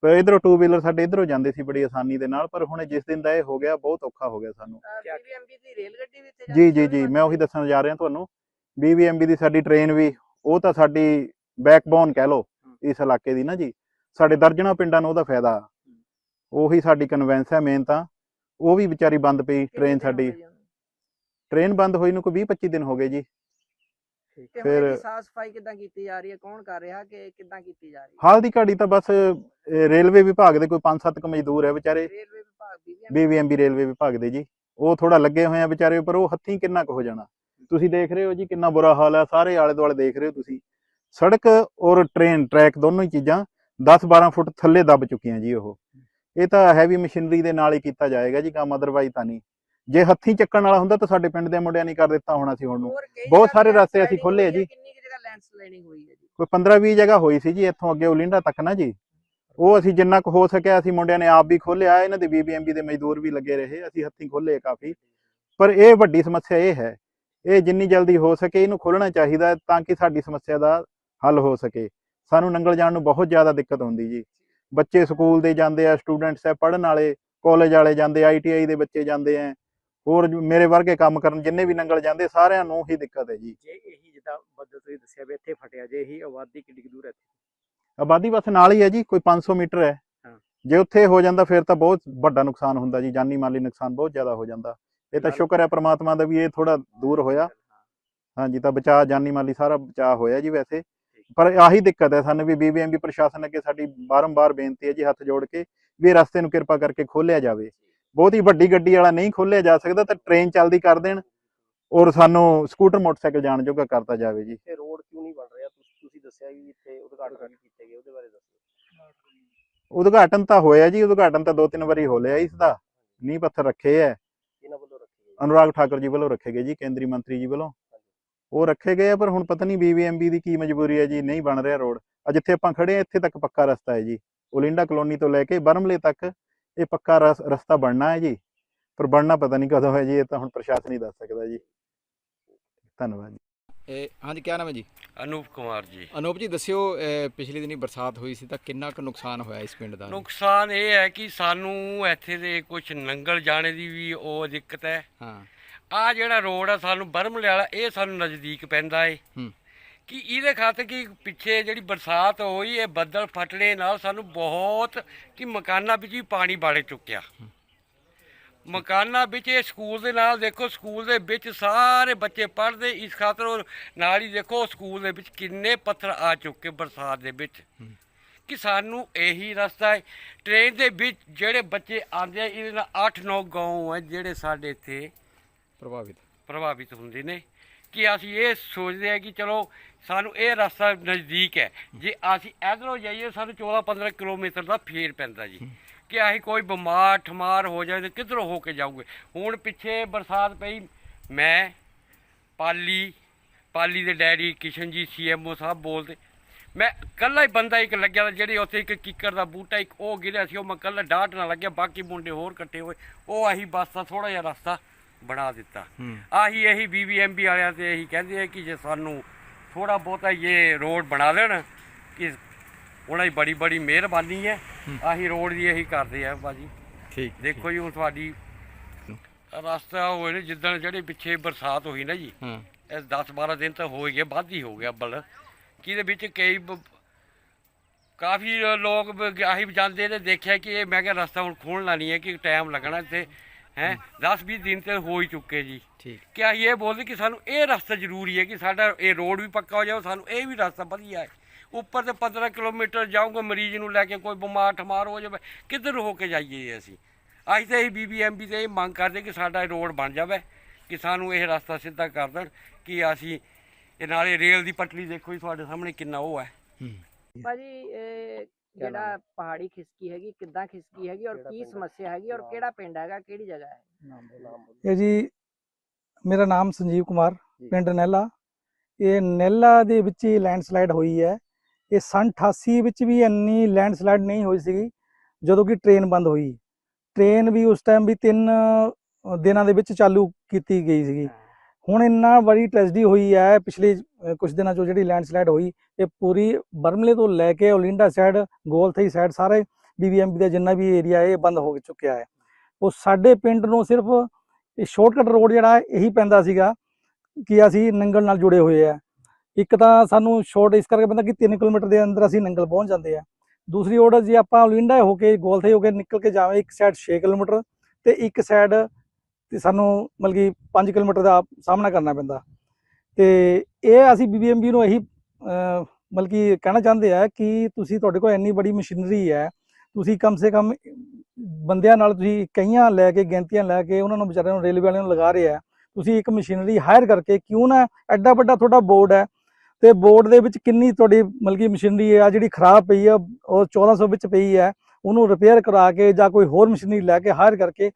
ਪਰ ਇਧਰੋਂ ਟੂ ਵੀਲਰ ਸਾਡੇ ਇਧਰੋਂ ਜਾਂਦੇ ਸੀ ਬੜੀ ਆਸਾਨੀ ਦੇ ਨਾਲ ਪਰ ਹੁਣ ਜਿਸ ਦਿਨ ਦਾ ਇਹ ਹੋ ਗਿਆ ਬਹੁਤ ਔਖਾ ਹੋ ਗਿਆ ਸਾਨੂੰ। ਬੀਬੀਐਮਬੀ ਦੀ ਰੇਲ ਗੱਡੀ ਵੀ ਇੱਥੇ ਜੀ ਜੀ ਜੀ ਮੈਂ ਉਹੀ ਦੱਸਣ ਜਾ ਰਿਹਾ ਤੁਹਾਨੂੰ। BBMB ਦੀ ਸਾਡੀ ਟ੍ਰੇਨ ਵੀ ਉਹ ਤਾਂ ਸਾਡੀ ਬੈਕਬੋਨ ਕਹਿ ਲਓ ਇਸ ਇਲਾਕੇ ਦੀ ਨਾ ਜੀ। ਸਾਡੇ ਦਰਜਣਾ ਪਿੰਡਾਂ ਨੂੰ ਉਹਦਾ ਫਾਇਦਾ। ਉਹੀ ਸਾਡੀ ਕਨਵੈਂਸ ਹੈ ਮੇਨ ਤਾਂ। ਉਹ ਵੀ ਵਿਚਾਰੀ ਬੰਦ ਪਈ ਟ੍ਰੇਨ ਸਾਡੀ। ਟ੍ਰੇਨ ਬੰਦ ਹੋਈ ਨੂੰ ਕੋਈ 20 25 ਦਿਨ ਹੋ ਗਏ ਜੀ। ਫਿਰ- ਫਿਰ ਸਾਫ਼ ਸਫ਼ਾਈ ਕਿੱਦਾਂ ਕੀਤੀ ਜਾ ਰਹੀ ਹੈ? ਕੌਣ ਕਰ ਰਿਹਾ ਕਿ ਕਿੱਦਾਂ ਕੀਤੀ ਜਾ ਰਹੀ ਹੈ? ਹਾਲ ਦੀ ਘੜੀ ਤਾਂ ਬਸ ਰੇਲਵੇ ਵਿਭਾਗ ਦੇ ਕੋਈ 5-7 ਕੁ ਮਜ਼ਦੂਰ ਹੈ ਵਿਚਾਰੇ। ਰੇਲਵੇ ਵਿਭਾਗ ਰੇਲਵੇ ਵਿਭਾਗ ਦੇ ਜੀ। ਉਹ ਥੋੜਾ ਲੱਗੇ ਹੋਏ ਆ ਵਿਚਾਰੇ ਪਰ ਉਹ ਹੱਥੀਂ ਕਿੰਨਾ ਕੁ ਹੋ ਜਾਣਾ। ਤੁਸੀਂ ਦੇਖ ਰਹੇ ਹੋ ਜੀ ਕਿੰਨਾ ਬੁਰਾ ਹਾਲ ਹੈ ਸਾਰੇ ਆਲੇ ਦੁਆਲੇ ਦੇਖ ਰਹੇ ਹੋ ਤੁਸੀਂ। ਸੜਕ ਔਰ ਟ੍ਰੇਨ ਟਰੈਕ ਦੋਨੋਂ ਹੀ ਚੀਜ਼ਾਂ 10-12 ਫੁੱਟ ਥੱਲੇ ਦੱਬ ਚੁੱਕੀਆਂ ਜੀ ਉਹ। ਇਹ ਤਾਂ ਹੈਵੀ ਮਸ਼ੀਨਰੀ ਦੇ ਨਾਲ ਹੀ ਕੀਤਾ ਜਾਏਗਾ ਜੀ ਕੰਮ ਅਦਰਵਾਈਜ਼ ਤਾਂ ਨਹੀਂ। ਜੇ ਹੱਥੀਂ ਚੱਕਣ ਵਾਲਾ ਹੁੰਦਾ ਤਾਂ ਸਾਡੇ ਪਿੰਡ ਦੇ ਮੁੰਡਿਆਂ ਨੇ ਕਰ ਦਿੱਤਾ ਹੋਣਾ ਸੀ ਹੁਣ ਨੂੰ। ਬਹੁਤ ਸਾਰੇ ਰਸਤੇ ਅਸੀਂ ਆ ਹੈ, ਜੀ। ਕਿੰਨੀ ਕੁ ਜਗ੍ਹਾ ਲੈਂਡਸਲਾਈਡਿੰਗ ਹੋਈ ਹੈ ਜੀ। ਕੋਈ 15-20 ਜਗ੍ਹਾ ਹੋਈ ਸੀ ਜੀ ਇੱਥੋਂ ਅੱਗੇ ਉਲਿੰਡਾ ਤੱਕ ਨਾ ਜੀ। ਉਹ ਅਸੀਂ ਜਿੰਨਾ ਕੁ ਹੋ ਸਕਿਆ ਅਸੀਂ ਮੁੰਡਿਆਂ ਨੇ ਆਪ ਵੀ ਖੋਲ੍ਹਿਆ ਇਹਨਾਂ ਦੇ ਬੀਬੀਐਮਬੀ ਦੇ ਮਜ਼ਦੂਰ ਵੀ ਲੱਗੇ ਰਹੇ ਅਸੀਂ ਹੱਥੀਂ ਖੋਲ੍ਹੇ ਕਾਫੀ। ਪਰ ਇਹ ਵੱਡੀ ਸਮੱਸਿਆ ਇਹ ਹੈ ਇਹ ਜਿੰਨੀ ਜਲਦੀ ਹੋ ਸਕੇ ਇਹਨੂੰ ਖੋਲ੍ਹਣਾ ਚਾਹੀਦਾ ਤਾਂ ਕਿ ਸਾਡੀ ਸਮੱਸਿਆ ਦਾ ਹੱਲ ਹੋ ਸਕੇ। ਸਾਨੂੰ ਨੰਗਲ ਜਾਣ ਨੂੰ ਬਹੁਤ ਜ਼ਿਆਦਾ ਦਿੱਕਤ ਹੁੰਦੀ ਜੀ। ਬੱਚੇ ਸਕੂਲ ਦੇ ਜਾਂਦੇ ਆ ਸਟੂਡੈਂਟਸ ਹੈ ਪੜ੍ਹਨ ਵਾਲੇ ਕਾਲਜ ਵਾਲੇ ਜਾਂਦੇ ਆਈਟੀਆਈ ਦੇ ਬੱਚੇ ਜਾਂਦੇ ਆ। ਹੋਰ ਮੇਰੇ ਵਰਗੇ ਕੰਮ ਕਰਨ ਜਿੰਨੇ ਵੀ ਨੰਗਲ ਜਾਂਦੇ ਸਾਰਿਆਂ ਨੂੰ ਹੀ ਦਿੱਕਤ ਹੈ ਜੀ। ਜੇ ਇਹੀ ਜਿੱਦਾਂ ਬੱਦਲ ਤੁਸੀਂ ਦੱਸਿਆ ਵੀ ਇੱਥੇ ਫਟਿਆ ਜੇ ਇਹੀ ਆਬਾਦੀ ਕਿੰਨੀ ਦੂਰ ਹੈ ਆਬਾਦੀ ਬਸ ਨਾਲ ਹੀ ਹੈ ਜੀ ਕੋਈ 500 ਮੀਟਰ ਹੈ। ਜੇ ਉੱਥੇ ਹੋ ਜਾਂਦਾ ਫਿਰ ਤਾਂ ਬਹੁਤ ਵੱਡਾ ਨੁਕਸਾਨ ਹੁੰਦਾ ਜੀ ਜਾਨੀ ਮਾਲੀ ਨੁਕਸਾਨ ਬਹੁਤ ਜ਼ਿਆਦਾ ਹੋ ਜਾਂਦਾ। ਇਹ ਤਾਂ ਸ਼ੁਕਰ ਹੈ ਪ੍ਰਮਾਤਮਾ ਦਾ ਵੀ ਇਹ ਥੋੜਾ ਦੂਰ ਹੋਇਆ। ਹਾਂਜੀ ਤਾਂ ਬਚਾ ਜਾਨੀ ਮਾਲੀ ਸਾਰਾ ਬਚਾ ਹੋਇਆ ਜੀ ਵੈਸੇ। ਪਰ ਆਹੀ ਦਿੱਕਤ ਹੈ ਸਾਨੂੰ ਵੀ ਬੀਬੀਐਮਬੀ ਪ੍ਰਸ਼ਾਸਨ ਅੱਗੇ ਸਾਡੀ ਬਾਰੰਬਾਰ ਬੇਨਤੀ ਹੈ ਜੀ ਹੱਥ ਜੋੜ ਕੇ ਵੀ ਰਸਤੇ ਨੂੰ ਕਿਰਪਾ ਕਰਕੇ ਖੋਲਿਆ ਜਾਵੇ। ਬਹੁਤੀ ਵੱਡੀ ਗੱਡੀ ਵਾਲਾ ਨਹੀਂ ਖੋਲਿਆ ਜਾ ਸਕਦਾ ਤਾਂ ਟ੍ਰੇਨ ਚੱਲਦੀ ਕਰ ਦੇਣ ਔਰ ਸਾਨੂੰ ਸਕੂਟਰ ਮੋਟਰਸਾਈਕਲ ਜਾਣ ਜੋਗਾ ਕਰਤਾ ਜਾਵੇ ਜੀ। ਇੱਥੇ ਰੋਡ ਕਿਉਂ ਨਹੀਂ ਬਣ ਰਿਹਾ? ਤੁਸੀਂ ਦੱਸਿਆ ਇੱਥੇ ਉਦਘਾਟਨ ਵੀ ਕੀਤੇ ਗਏ ਉਹਦੇ ਬਾਰੇ ਦੱਸੋ। ਉਦਘਾਟਨ ਤਾਂ ਹੋਇਆ ਜੀ ਉਦਘਾਟਨ ਤਾਂ ਦੋ ਤਿੰਨ ਵਾਰੀ ਹੋ ਲਿਆ ਇਸ ਦਾ ਨੀਂਹ ਪੱਥਰ ਰੱਖੇ ਹੈ ਇਹਨਾਂ ਵੱਲੋਂ ਰੱਖੀ ਗਈ ਅਨੁਰਾਗ ਠਾਕੁਰ ਜੀ ਵੱਲੋਂ ਰੱਖੇ ਗਏ ਜੀ ਕੇਂਦਰੀ ਮੰਤਰੀ ਜੀ ਵੱਲੋਂ। ਉਹ ਰੱਖੇ ਗਏ ਆ ਪਰ ਹੁਣ ਪਤਾ ਨਹੀਂ ਬੀਬੀਐਮਬੀ ਦੀ ਕੀ ਮਜਬੂਰੀ ਹੈ ਜੀ ਨਹੀਂ ਬਣ ਰਿਹਾ ਰੋਡ। ਆ ਜਿੱਥੇ ਆਪਾਂ ਖੜੇ ਆ ਇੱਥੇ ਤੱਕ ਪੱਕਾ ਰਸਤਾ ਹੈ ਜੀ। ਓਲਿੰਡਾ ਕਲੋਨੀ ਤੋਂ ਲੈ ਕੇ ਬਰਮਲੇ ਤੱਕ ਇਹ ਪੱਕਾ ਰਸ- ਰਸਤਾ ਬਣਨਾ ਹੈ ਜੀ। ਪਰ ਬਣਨਾ ਪਤਾ ਨਹੀਂ ਕਦੋਂ ਹੈ ਜੀ ਇਹ ਤਾਂ ਹੁਣ ਪ੍ਰਸ਼ਾਸਨ ਹੀ ਦੱਸ ਸਕਦਾ ਜੀ। ਧੰਨਵਾਦ ਜੀ। ਇਹ ਹਾਂਜੀ ਕੀ ਨਾਮ ਹੈ ਜੀ? ਅਨੂਪ ਕੁਮਾਰ ਜੀ। ਅਨੂਪ ਜੀ ਦੱਸਿਓ ਪਿਛਲੇ ਦਿਨੀ ਬਰਸਾਤ ਹੋਈ ਸੀ ਤਾਂ ਕਿੰਨਾ ਕੁ ਨੁਕਸਾਨ ਹੋਇਆ ਇਸ ਪਿੰਡ ਦਾ? ਨੁਕਸਾਨ ਇਹ ਹੈ ਕਿ ਸਾਨੂੰ ਇੱਥੇ ਦੇ ਕੁਝ ਨੰਗਲ ਜਾਣੇ ਦੀ ਵੀ ਉਹ ਦਿੱਕਤ ਹੈ। ਹਾਂ। ਆ ਜਿਹੜਾ ਰੋਡ ਆ ਸਾਨੂੰ ਬਰਮਲੇ ਵਾਲਾ ਇਹ ਸਾਨੂੰ ਨਜ਼ਦੀਕ ਪੈਂਦਾ ਏ। ਕਿ ਇਹਦੇ ਖਾਤਰ ਕਿ ਪਿੱਛੇ ਜਿਹੜੀ ਬਰਸਾਤ ਹੋਈ ਇਹ ਬੱਦਲ ਫਟਲੇ ਨਾਲ ਸਾਨੂੰ ਬਹੁਤ ਕਿ ਮਕਾਨਾਂ ਵਿੱਚ ਵੀ ਪਾਣੀ ਬਾੜੇ ਚੁੱਕਿਆ। ਮਕਾਨਾਂ ਵਿੱਚ ਇਹ ਸਕੂਲ ਦੇ ਨਾਲ ਦੇਖੋ ਸਕੂਲ ਦੇ ਵਿੱਚ ਸਾਰੇ ਬੱਚੇ ਪੜ੍ਹਦੇ ਇਸ ਖਾਤਰ ਨਾਲ ਹੀ ਦੇਖੋ ਸਕੂਲ ਦੇ ਵਿੱਚ ਕਿੰਨੇ ਪੱਥਰ ਆ ਚੁੱਕੇ ਬਰਸਾਤ ਦੇ ਵਿੱਚ। ਕਿ ਸਾਨੂੰ ਇਹੀ ਰਸਤਾ ਹੈ ਟ੍ਰੇਨ ਦੇ ਵਿੱਚ ਜਿਹੜੇ ਬੱਚੇ ਆਉਂਦੇ ਆ ਇਹਦੇ ਨਾਲ 8-9 ਗਾਉਂ ਹੈ ਜਿਹੜੇ ਸਾਡੇ ਇੱਥੇ। ਪ੍ਰਭਾਵਿਤ। ਪ੍ਰਭਾਵਿਤ ਹੁੰਦੇ ਨੇ ਕਿ ਅਸੀਂ ਇਹ ਸੋਚਦੇ ਆ ਕਿ ਚਲੋ ਸਾਨੂੰ ਇਹ ਰਸਤਾ ਨਜ਼ਦੀਕ ਹੈ। ਜੇ ਅਸੀਂ ਇਧਰੋਂ ਜਾਈਏ ਸਾਨੂੰ 14-15 ਕਿਲੋਮੀਟਰ ਦਾ ਫੇਰ ਪੈਂਦਾ ਜੀ। ਕਿ ਅਸੀਂ ਕੋਈ ਬਿਮਾਰ ਠਮਾਰ ਹੋ ਜਾਏ ਤੇ ਕਿੱਧਰੋਂ ਹੋ ਕੇ ਜਾਊਗੇ। ਹੁਣ ਪਿੱਛੇ ਬਰਸਾਤ ਪਈ ਮੈਂ ਪਾਲੀ ਪਾਲੀ ਦੇ ਡੈਡੀ ਕਿਸ਼ਨ ਜੀ ਸੀਐਮਓ ਸਾਹਿਬ ਬੋਲਦੇ। ਮੈਂ ਕੱਲਾ ਹੀ ਬੰਦਾ ਇੱਕ ਲੱਗਿਆ ਜਿਹੜੇ ਉੱਥੇ ਇੱਕ ਕਿੱਕਰ ਦਾ ਬੂਟਾ ਇੱਕ ਉਹ ਗਿਰਿਆ ਸੀ ਉਹ ਮੈਂ ਕੱਲਾ ਡਾਟ ਨਾਲ ਲੱਗਿਆ ਬਾਕੀ ਮੁੰਡੇ ਹੋਰ ਇਕੱਠੇ ਹੋਏ। ਉਹ ਆਹੀ ਬਸ ਦਾ ਥੋੜਾ ਜਿਹਾ ਰਸਤਾ ਬਣਾ ਦਿੱਤਾ। ਆਹੀ ਇਹੀ ਬੀਬੀਐਮਬੀ ਵਾਲਿਆਂ ਤੇ ਇਹੀ ਕਹਿੰਦੇ ਆ ਕਿ ਜੇ ਸਾਨੂੰ ਥੋੜਾ ਬਹੁਤਾ ਇਹ ਰੋਡ ਬਣਾ ਦੇਣ ਕਿ ਉਹਨਾਂ ਦੀ ਬੜੀ ਬੜੀ ਮਿਹਰਬਾਨੀ ਹੈ। ਆਹੀ ਰੋਡ ਦੀ ਇਹੀ ਕਰਦੇ ਆ ਬਾਜੀ ਠੀਕ ਦੇਖੋ ਜੀ ਹੁਣ ਤੁਹਾਡੀ ਰਸਤਾ ਹੋਏ ਨੇ ਜਿੱਦਣ ਜਿਹੜੇ ਪਿੱਛੇ ਬਰਸਾਤ ਹੋਈ ਨਾ ਜੀ ਇਹ 10 12 ਦਿਨ ਤਾਂ ਹੋ ਗਏ ਵੱਧ ਹੀ ਹੋ ਗਿਆ ਬਲ ਕਿਹਦੇ ਵਿੱਚ ਕਈ ਕਾਫੀ ਲੋਕ ਆਹੀ ਜਾਂਦੇ ਨੇ ਦੇਖਿਆ ਕਿ ਇਹ ਮੈਂ ਕਿਹਾ ਰਸਤਾ ਹੁਣ ਖੋਲਣਾ ਨਹੀਂ ਹੈ ਕਿ ਟਾਈਮ ਲੱਗਣਾ ਇੱਥੇ। ਹੈ 10 20 ਦਿਨ ਤੇ ਹੋ ਹੀ ਚੁੱਕੇ ਜੀ। ਠੀਕ। ਕਿ ਅਸੀਂ ਇਹ ਬੋਲਦੇ ਕਿ ਸਾਨੂੰ ਇਹ ਰਸਤਾ ਜ਼ਰੂਰੀ ਹੈ ਕਿ ਸਾਡਾ ਇਹ ਰੋਡ ਵੀ ਪੱਕਾ ਹੋ ਜਾਵੇ ਸਾਨੂੰ ਇਹ ਵੀ ਰਸਤਾ ਵਧੀਆ ਹੈ। ਉੱਪਰ ਤੇ 15 ਕਿਲੋਮੀਟਰ ਜਾਊਂਗਾ ਮਰੀਜ਼ ਨੂੰ ਲੈ ਕੇ ਕੋਈ ਬਿਮਾਰ ਠਮਾਰ ਹੋ ਜਾਵੇ ਕਿੱਧਰ ਹੋ ਕੇ ਜਾਈਏ ਅਸੀਂ? ਅਸੀਂ ਤਾਂ ਇਹ ਬੀਬੀਐਮਬੀ ਤੇ ਇਹ ਮੰਗ ਕਰਦੇ ਕਿ ਸਾਡਾ ਇਹ ਰੋਡ ਬਣ ਜਾਵੇ ਕਿ ਸਾਨੂੰ ਇਹ ਰਸਤਾ ਸਿੱਧਾ ਕਰ ਦੇਣ ਕਿ ਅਸੀਂ ਇਹ ਨਾਲੇ ਰੇਲ ਦੀ ਪਟੜੀ ਦੇਖੋ ਜੀ ਤੁਹਾਡੇ ਸਾਹਮਣੇ ਕਿੰਨਾ ਉਹ ਹੈ। ਹੂੰ। ਭਾਜੀ ਇਹ ਜਿਹੜਾ ਪਹਾੜੀ ਖਿਸਕੀ ਹੈਗੀ ਕਿੱਦਾਂ ਖਿਸਕੀ ਹੈਗੀ ਔਰ ਕੀ ਸਮੱਸਿਆ ਹੈਗੀ ਔਰ ਕਿਹੜਾ ਪਿੰਡ ਹੈਗਾ ਕਿਹੜੀ ਜਗ੍ਹਾ ਹੈ? ਇਹ ਜੀ ਮੇਰਾ ਨਾਮ ਸੰਜੀਵ ਕੁਮਾਰ ਪਿੰਡ ਨਹਿਲਾ ਇਹ ਨਹਿਲਾ ਦੇ ਵਿੱਚ ਹੀ ਲੈਂਡਸਲਾਈਡ ਹੋਈ ਹੈ। ਇਹ ਸੰਨ 88 ਵਿੱਚ ਵੀ ਇੰਨੀ ਲੈਂਡਸਲਾਈਡ ਨਹੀਂ ਹੋਈ ਸੀਗੀ ਜਦੋਂ ਕਿ ਟ੍ਰੇਨ ਬੰਦ ਹੋਈ। ਟ੍ਰੇਨ ਵੀ ਉਸ ਟਾਈਮ ਵੀ ਤਿੰਨ ਦਿਨਾਂ ਦੇ ਵਿੱਚ ਚਾਲੂ ਕੀਤੀ ਗਈ ਸੀਗੀ। ਹੁਣ ਇੰਨਾ ਬੜੀ ਟ੍ਰੈਜਡੀ ਹੋਈ ਹੈ ਪਿਛਲੇ ਅ, ਕੁਝ ਦਿਨਾਂ ਚੋਂ ਜਿਹੜੀ ਲੈਂਡਸਲਾਈਡ ਹੋਈ ਇਹ ਪੂਰੀ ਬਰਮਲੇ ਤੋਂ ਲੈ ਕੇ ਓਲਿੰਡਾ ਸਾਈਡ ਗੋਲਥਈ ਸਾਈਡ ਸਾਰੇ ਬੀਬੀਐਮਬੀ ਦਾ ਜਿੰਨਾ ਵੀ ਏਰੀਆ ਇਹ ਬੰਦ ਹੋ ਚੁੱਕਿਆ ਹੈ। ਉਹ ਸਾਡੇ ਪਿੰਡ ਨੂੰ ਸਿਰਫ ਇਹ ਸ਼ਾਰਟਕਟ ਰੋਡ ਜਿਹੜਾ ਇਹੀ ਪੈਂਦਾ ਸੀਗਾ ਕਿ ਅਸੀਂ ਨੰਗਲ ਨਾਲ ਜੁੜੇ ਹੋਏ ਆ ਇੱਕ ਤਾਂ ਸਾਨੂੰ ਸ਼ਾਰਟ ਇਸ ਕਰਕੇ ਪੈਂਦਾ ਕਿ 3 ਕਿਲੋਮੀਟਰ ਦੇ ਅੰਦਰ ਅਸੀਂ ਨੰਗਲ ਪਹੁੰਚ ਜਾਂਦੇ ਆ ਦੂਸਰੀ ਰੋਡ ਜੇ ਆਪਾਂ ਓਲਿੰਡਾ ਹੋ ਕੇ ਗੋਲਥਈ ਹੋ ਕੇ ਨਿਕਲ ਕੇ ਜਾਵੇਂ ਇੱਕ ਸਾਈਡ 6 ਕਿਲੋਮੀਟਰ ਤੇ ਇੱਕ ਸਾਈਡ ਤੇ ਸਾਨੂੰ ਮਤਲਬ ਕਿ 5 ਕਿਲੋਮੀਟਰ ਦਾ ਸਾਹਮਣਾ ਕਰਨਾ ਪੈਂਦਾ। ਤੇ ਇਹ ਅਸੀਂ ਬੀਬੀਐਮਬੀ ਨੂੰ ਇਹੀ ਮਤਲਬ ਕਿ ਕਹਿਣਾ ਚਾਹੁੰਦੇ ਆ ਕਿ ਤੁਸੀਂ ਤੁਹਾਡੇ ਕੋਲ ਇੰਨੀ ਬੜੀ ਮਸ਼ੀਨਰੀ ਹੈ, ਤੁਸੀਂ ਕਮ ਸੇ ਕਮ ਬੰਦਿਆਂ ਨਾਲ ਤੁਸੀਂ ਕਈਆਂ ਲੈ ਕੇ, ਗਿਣਤੀਆਂ ਲੈ ਕੇ ਉਹਨਾਂ ਨੂੰ ਵਿਚਾਰਿਆਂ ਨੂੰ ਰੇਲਵੇ ਵਾਲਿਆਂ ਨੂੰ ਲਗਾ ਰਹੇ ਆ। ਤੁਸੀਂ ਇੱਕ ਮਸ਼ੀਨਰੀ ਹਾਇਰ ਕਰਕੇ ਕਿਉਂ ਨਾ ਐਡਾ ਵੱਡਾ ਤੁਹਾਡਾ ਬੋਰਡ ਹੈ ਤੇ ਬੋਰਡ ਦੇ ਵਿੱਚ ਕਿੰਨੀ ਤੁਹਾਡੀ ਮਤਲਬ ਕਿ ਮਸ਼ੀਨਰੀ ਆ, ਜਿਹੜੀ ਖਰਾਬ ਪਈ ਆ, ਉਹ 1400 ਵਿੱਚ ਪਈ ਹੈ, ਉਹਨੂੰ ਰਿਪੇਅਰ ਕਰਾ ਕੇ ਜਾਂ ਕੋਈ ਹੋਰ ਮਸ਼ੀਨਰੀ ਲੈ ਕੇ ਹਾਇਰ ਕਰਕੇ